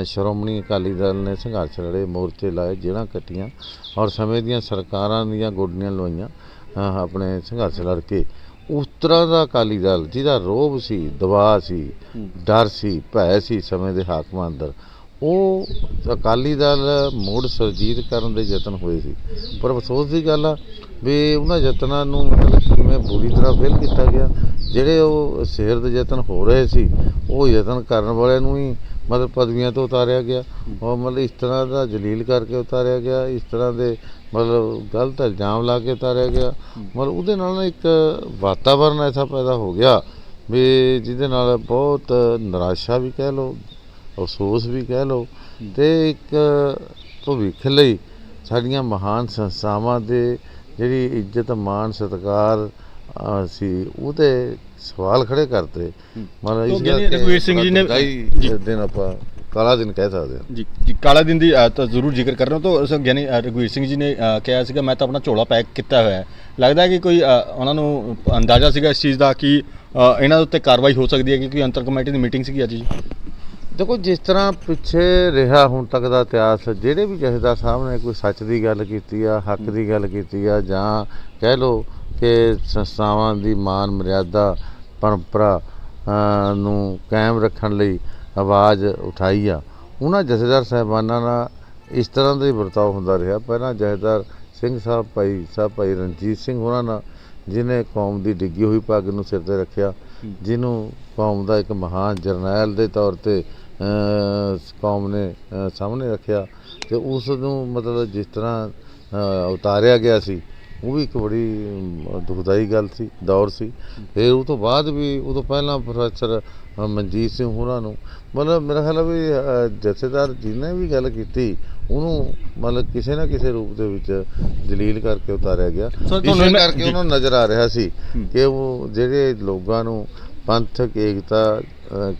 ਸ਼੍ਰੋਮਣੀ ਅਕਾਲੀ ਦਲ ਨੇ ਸੰਘਰਸ਼ ਲੜੇ, ਮੋਰਚੇ ਲਾਏ, ਜੇਲ੍ਹਾਂ ਕੱਟੀਆਂ ਔਰ ਸਮੇਂ ਦੀਆਂ ਸਰਕਾਰਾਂ ਦੀਆਂ ਗੋਡੀਆਂ ਲਵਾਈਆਂ ਆਪਣੇ ਸੰਘਰਸ਼ ਲੜ ਕੇ। ਉਸ ਤਰ੍ਹਾਂ ਦਾ ਅਕਾਲੀ ਦਲ ਜਿਹਦਾ ਰੋਬ ਸੀ ਦਬਾਅ ਸੀ ਡਰ ਸੀ ਭੈ ਸੀ ਸਮੇਂ ਦੇ ਹਾਕਮਾਂ ਅੰਦਰ ਉਹ ਅਕਾਲੀ ਦਲ ਮੁੜ ਸੁਰਜੀਤ ਕਰਨ ਦੇ ਯਤਨ ਹੋਏ ਸੀ। ਪਰ ਅਫਸੋਸ ਦੀ ਗੱਲ ਆ ਵੀ ਉਹਨਾਂ ਯਤਨਾਂ ਨੂੰ ਮਤਲਬ ਕਿਵੇਂ ਬੁਰੀ ਤਰ੍ਹਾਂ ਫੇਲ ਕੀਤਾ ਗਿਆ ਜਿਹੜੇ ਉਹ ਸਿਰ ਦੇ ਯਤਨ ਹੋ ਰਹੇ ਸੀ ਉਹ ਯਤਨ ਕਰਨ ਵਾਲਿਆਂ ਨੂੰ ਹੀ ਮਤਲਬ ਪਦਵੀਆਂ ਤੋਂ ਉਤਾਰਿਆ ਗਿਆ। ਉਹ ਮਤਲਬ ਇਸ ਤਰ੍ਹਾਂ ਦਾ ਜਲੀਲ ਕਰਕੇ ਉਤਾਰਿਆ ਗਿਆ ਇਸ ਤਰ੍ਹਾਂ ਦੇ ਮਤਲਬ ਗਲਤ ਇਲਜ਼ਾਮ ਲਾ ਕੇ ਉਤਾਰਿਆ ਗਿਆ। ਮਤਲਬ ਉਹਦੇ ਨਾਲ ਨਾ ਇੱਕ ਵਾਤਾਵਰਨ ਐਸਾ ਪੈਦਾ ਹੋ ਗਿਆ ਵੀ ਜਿਹਦੇ ਨਾਲ ਬਹੁਤ ਨਿਰਾਸ਼ਾ ਵੀ ਕਹਿ ਲਓ ਅਫਸੋਸ ਵੀ ਕਹਿ ਲਓ ਤੇ ਇੱਕ ਭਵਿੱਖ ਲਈ ਸਾਡੀਆਂ ਮਹਾਨ ਸੰਸਥਾਵਾਂ ਦੇ ਜਿਹੜੀ ਇੱਜ਼ਤ ਮਾਣ ਸਤਿਕਾਰ ਸੀ ਉਹਦੇ ਸਵਾਲ ਖੜੇ ਕਰਤੇ ਤੋ। ਇਸ ਕਰਕੇ ਰਘੁਵੀਰ ਸਿੰਘ ਜੀ ਨੇ-। ਦਿਨ ਆਪਾਂ ਕਾਲਾ ਦਿਨ ਕਹਿ ਸਕਦੇ ਹਾਂ। ਜੀ ਜੀ ਕਾਲਾ ਦਿਨ ਦੀ ਤਾਂ ਜ਼ਰੂਰ ਜ਼ਿਕਰ ਕਰ ਰਹੇ ਹੋ ਤਾਂ ਗਿਆਨੀ ਅ, ਰਘਵੀਰ ਸਿੰਘ ਜੀ ਨੇ ਕਿਹਾ ਸੀਗਾ ਮੈਂ ਤਾਂ ਆਪਣਾ ਝੋਲਾ ਪੈਕ ਕੀਤਾ ਹੋਇਆ ਹੈ। ਲੱਗਦਾ ਕਿ ਕੋਈ ਉਹਨਾਂ ਨੂੰ ਅੰਦਾਜ਼ਾ ਸੀਗਾ ਇਸ ਚੀਜ਼ ਦਾ ਕਿ ਇਹਨਾਂ ਦੇ ਉੱਤੇ ਕਾਰਵਾਈ ਹੋ ਸਕਦੀ ਹੈ ਕਿ ਕੋਈ ਅੰਤਰ ਕਮੇਟੀ ਦੀ ਮੀਟਿੰਗ ਸੀਗੀ ਅੱਜ ਜੀ? ਦੇਖੋ ਜਿਸ ਤਰ੍ਹਾਂ ਪਿੱਛੇ ਰਿਹਾ ਹੁਣ ਤੱਕ ਦਾ ਇਤਿਹਾਸ ਜਿਹੜੇ ਵੀ ਜਥੇਦਾਰ ਸਾਹਿਬ ਨੇ ਕੋਈ ਸੱਚ ਦੀ ਗੱਲ ਕੀਤੀ ਆ ਹੱਕ ਦੀ ਗੱਲ ਕੀਤੀ ਆ ਜਾਂ ਕਹਿ ਲਓ ਕਿ ਸੰਸਥਾਵਾਂ ਦੀ ਮਾਨ ਮਰਿਆਦਾ ਪਰੰਪਰਾ ਨੂੰ ਕਾਇਮ ਰੱਖਣ ਲਈ ਆਵਾਜ਼ ਉਠਾਈ ਆ। ਉਹਨਾਂ ਜਥੇਦਾਰ ਸਾਹਿਬਾਨਾਂ ਨਾਲ ਇਸ ਤਰ੍ਹਾਂ ਦਾ ਹੀ ਵਰਤਾਓ ਹੁੰਦਾ ਰਿਹਾ। ਪਹਿਲਾਂ ਜਥੇਦਾਰ ਸਿੰਘ ਸਾਹਿਬ, ਭਾਈ ਸਾਹਿਬ, ਭਾਈ ਰਣਜੀਤ ਸਿੰਘ ਉਹਨਾਂ ਨਾਲ, ਜਿਨੇ ਕੌਮ ਦੀ ਡਿੱਗੀ ਹੋਈ ਪੱਗ ਨੂੰ ਸਿਰ ਤੇ ਰੱਖਿਆ, ਜਿਹਨੂੰ ਕੌਮ ਦਾ ਇੱਕ ਮਹਾਨ ਜਰਨੈਲ ਦੇ ਤੌਰ ਤੇ ਕੌਮ ਨੇ ਸਾਹਮਣੇ ਰੱਖਿਆ। ਤੇ ਉਸ ਨੂੰ ਮਤਲਬ ਜਿਸ ਤਰ੍ਹਾਂ ਉਤਾਰਿਆ ਗਿਆ ਸੀ ਉਹ ਵੀ ਇੱਕ ਬੜੀ ਦੁਖਦਾਈ ਗੱਲ ਸੀ ਦੌਰ ਸੀ ਫਿਰ ਉਹ ਤੋਂ ਬਾਅਦ ਵੀ ਉਹ ਤੋਂ ਪਹਿਲਾਂ ਪ੍ਰੋਫੈਸਰ ਮਨਜੀਤ ਸਿੰਘ ਹੋਰਾਂ ਨੂੰ ਮਤਲਬ ਮੇਰਾ ਖਿਆਲ ਹੈ ਵੀ ਜਥੇਦਾਰ ਜਿਹਨੇ ਵੀ ਗੱਲ ਕੀਤੀ ਉਹਨੂੰ ਮਤਲਬ ਕਿਸੇ ਨਾ ਕਿਸੇ ਰੂਪ ਦੇ ਵਿੱਚ ਜਲੀਲ ਕਰਕੇ ਉਤਾਰਿਆ ਗਿਆ ਇਸੇ ਕਰਕੇ ਜੀ। ਉਹਨਾਂ ਨੂੰ ਨਜ਼ਰ ਆ ਰਿਹਾ ਸੀ। ਕਿ ਉਹ ਜਿਹੜੇ ਲੋਕਾਂ ਨੂੰ ਪੰਥਕ ਏਕਤਾ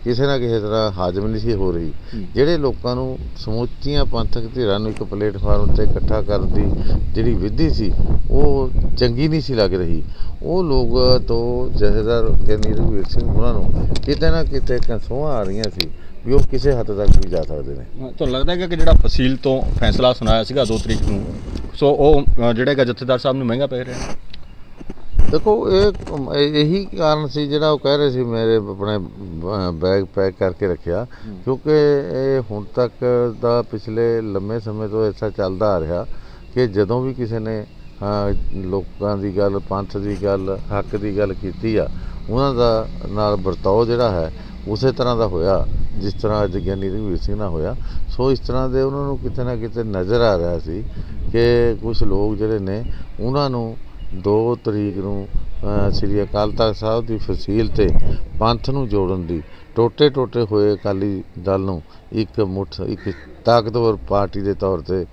ਕਿਸੇ ਨਾ ਕਿਸੇ ਤਰ੍ਹਾਂ ਹਾਜ਼ਮ ਨਹੀਂ ਸੀ ਹੋ ਰਹੀ। ਜਿਹੜੇ ਲੋਕਾਂ ਨੂੰ ਸਮੁੱਚੀਆਂ ਪੰਥਕ ਧਿਰਾਂ ਨੂੰ ਇੱਕ ਪਲੇਟਫਾਰਮ ਤੇ ਇਕੱਠਾ ਕਰਨ ਦੀ ਜਿਹੜੀ ਵਿਧੀ ਸੀ ਉਹ ਚੰਗੀ ਨਹੀਂ ਸੀ ਲੱਗ ਰਹੀ। ਉਹ ਲੋਕ ਤੋਂ ਜਥੇਦਾਰ ਗਿਆਨੀ ਰਘਵੀਰ ਸਿੰਘ ਉਹਨਾਂ ਨੂੰ ਕਿਤੇ ਨਾ ਕਿਤੇ ਕੰਸੋਆਂ ਆ ਰਹੀਆਂ ਸੀ ਵੀ ਉਹ ਕਿਸੇ ਹੱਦ ਤੱਕ ਵੀ ਜਾ ਸਕਦੇ ਨੇ। ਤੁਹਾਨੂੰ ਲੱਗਦਾ ਹੈ ਕਿ ਜਿਹੜਾ ਫਸੀਲ ਤੋਂ ਫੈਸਲਾ ਸੁਣਾਇਆ ਸੀਗਾ 2 ਤਰੀਕ ਨੂੰ ਸੋ ਉਹ ਜਿਹੜਾ ਹੈਗਾ ਜਥੇਦਾਰ ਸਾਹਿਬ ਨੂੰ ਮਹਿੰਗਾ ਪੈ ਰਿਹਾ? ਦੇਖੋ ਇਹ ਇਹ- ਕਾਰਨ ਸੀ ਜਿਹੜਾ ਉਹ ਕਹਿ ਰਹੇ ਸੀ ਮੇਰੇ ਆਪਣੇ ਬੈਗ ਪੈਕ ਕਰਕੇ ਰੱਖਿਆ। ਕਿਉਂਕਿ ਇਹ ਹੁਣ ਤੱਕ ਦਾ ਪਿਛਲੇ ਲੰਮੇ ਸਮੇਂ ਤੋਂ ਐਸਾ ਚੱਲਦਾ ਆ ਰਿਹਾ ਕਿ ਜਦੋਂ ਵੀ ਕਿਸੇ ਨੇ ਲੋਕਾਂ ਦੀ ਗੱਲ ਪੰਥ ਦੀ ਗੱਲ ਹੱਕ ਦੀ ਗੱਲ ਕੀਤੀ ਆ ਉਹਨਾਂ ਦਾ ਨਾਲ ਵਰਤਾਓ ਜਿਹੜਾ ਹੈ ਉਸੇ ਤਰ੍ਹਾਂ ਦਾ ਹੋਇਆ ਜਿਸ ਤਰ੍ਹਾਂ ਅੱਜ ਗਿਆਨੀ ਰਘਵੀਰ ਸਿੰਘ ਨਾਲ ਹੋਇਆ। ਸੋ ਇਸ ਤਰ੍ਹਾਂ ਦੇ ਉਹਨਾਂ ਨੂੰ ਕਿਤੇ ਨਾ ਕਿਤੇ ਨਜ਼ਰ ਆ ਰਿਹਾ ਸੀ ਕਿ ਕੁਝ ਲੋਕ ਜਿਹੜੇ ਨੇ ਉਹਨਾਂ ਨੂੰ 2 ਤਰੀਕ ਨੂੰ ਸ੍ਰੀ ਅਕਾਲ ਤਖਤ ਸਾਹਿਬ ਦੀ ਫਸੀਲ ਤੇ ਪੰਥ ਨੂੰ ਜੋੜਨ ਦੀ ਟੋਟੇ ਟੋਟੇ ਹੋਏ ਅਕਾਲੀ ਦਲ ਨੂੰ ਇੱਕ ਮੁੱਠ, ਇੱਕ ਤਾਕਤਵਰ ਪਾਰਟੀ ਦੇ ਤੌਰ ਤੇ